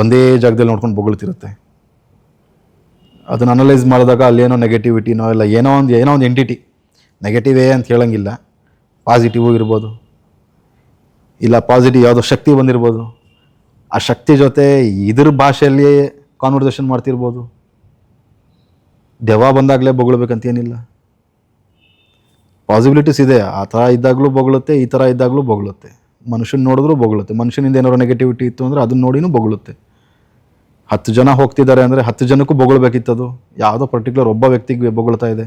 ಒಂದೇ ಜಾಗದಲ್ಲಿ ನೋಡ್ಕೊಂಡು ಬೊಗಳ್ತಿರುತ್ತೆ. ಅದನ್ನ ಅನಲೈಸ್ ಮಾಡಿದಾಗ ಅಲ್ಲೇನೋ ನೆಗೆಟಿವಿಟಿನೋ ಇಲ್ಲ ಏನೋ ಒಂದು ಏನೋ ಒಂದು ಎಂಟಿಟಿ ನೆಗೆಟಿವೇ ಅಂತ ಹೇಳಂಗಿಲ್ಲ. ಪಾಸಿಟಿವ್ ಇರ್ಬೋದು. ಇಲ್ಲ ಪಾಸಿಟಿವ್ ಯಾವುದೋ ಶಕ್ತಿ ಬಂದಿರ್ಬೋದು. ಆ ಶಕ್ತಿ ಜೊತೆ ಇದ್ರ ಭಾಷೆಯಲ್ಲಿ ಕಾನ್ವರ್ಸೇಷನ್ ಮಾಡ್ತಿರ್ಬೋದು. ದೆವ್ವ ಬಂದಾಗಲೇ ಬೊಗಳ್ಬೇಕಂತೇನಿಲ್ಲ ಪಾಸಿಬಿಲಿಟೀಸ್ ಇದೆ. ಆ ಥರ ಇದ್ದಾಗಲೂ ಬೊಗಳುತ್ತೆ, ಈ ಥರ ಇದ್ದಾಗಲೂ ಬೊಗಳುತ್ತೆ. ಮನುಷ್ಯನ ನೋಡಿದ್ರು ಬೊಗಳುತ್ತೆ. ಮನುಷ್ಯನಿಂದ ಏನಾದ್ರು ನೆಗೆಟಿವಿಟಿ ಇತ್ತು ಅಂದರೆ ಅದನ್ನ ನೋಡಿನೂ ಬೊಗಳುತ್ತೆ. ಹತ್ತು ಜನ ಹೋಗ್ತಿದ್ದಾರೆ ಅಂದರೆ ಹತ್ತು ಜನಕ್ಕೂ ಬೊಗಳ್ಬೇಕಿತ್ತದು. ಯಾವುದೋ ಪರ್ಟಿಕ್ಯುಲರ್ ಒಬ್ಬ ವ್ಯಕ್ತಿಗೆ ಬೊಗಳ್ತಾ ಇದೆ.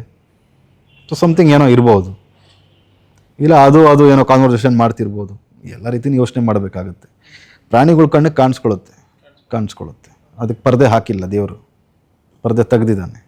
ಸೊ ಸಮಥಿಂಗ್ ಏನೋ ಇರ್ಬೋದು. ಇಲ್ಲ ಅದು ಅದು ಏನೋ ಕಾನ್ವರ್ಸೇಷನ್ ಮಾಡ್ತಿರ್ಬೋದು. ಎಲ್ಲ ರೀತಿನ ಯೋಚನೆ ಮಾಡಬೇಕಾಗುತ್ತೆ. ಪ್ರಾಣಿಗಳ ಕಣ್ಣಿಗೆ ಕಾಣಿಸ್ಕೊಳ್ಳುತ್ತೆ ಕಾಣಿಸ್ಕೊಳ್ಳುತ್ತೆ ಅದಕ್ಕೆ ಪರದೆ ಹಾಕಿಲ್ಲ ದೇವರು. ಪರದೆ ತೆಗ್ದಿದ್ದಾನೆ.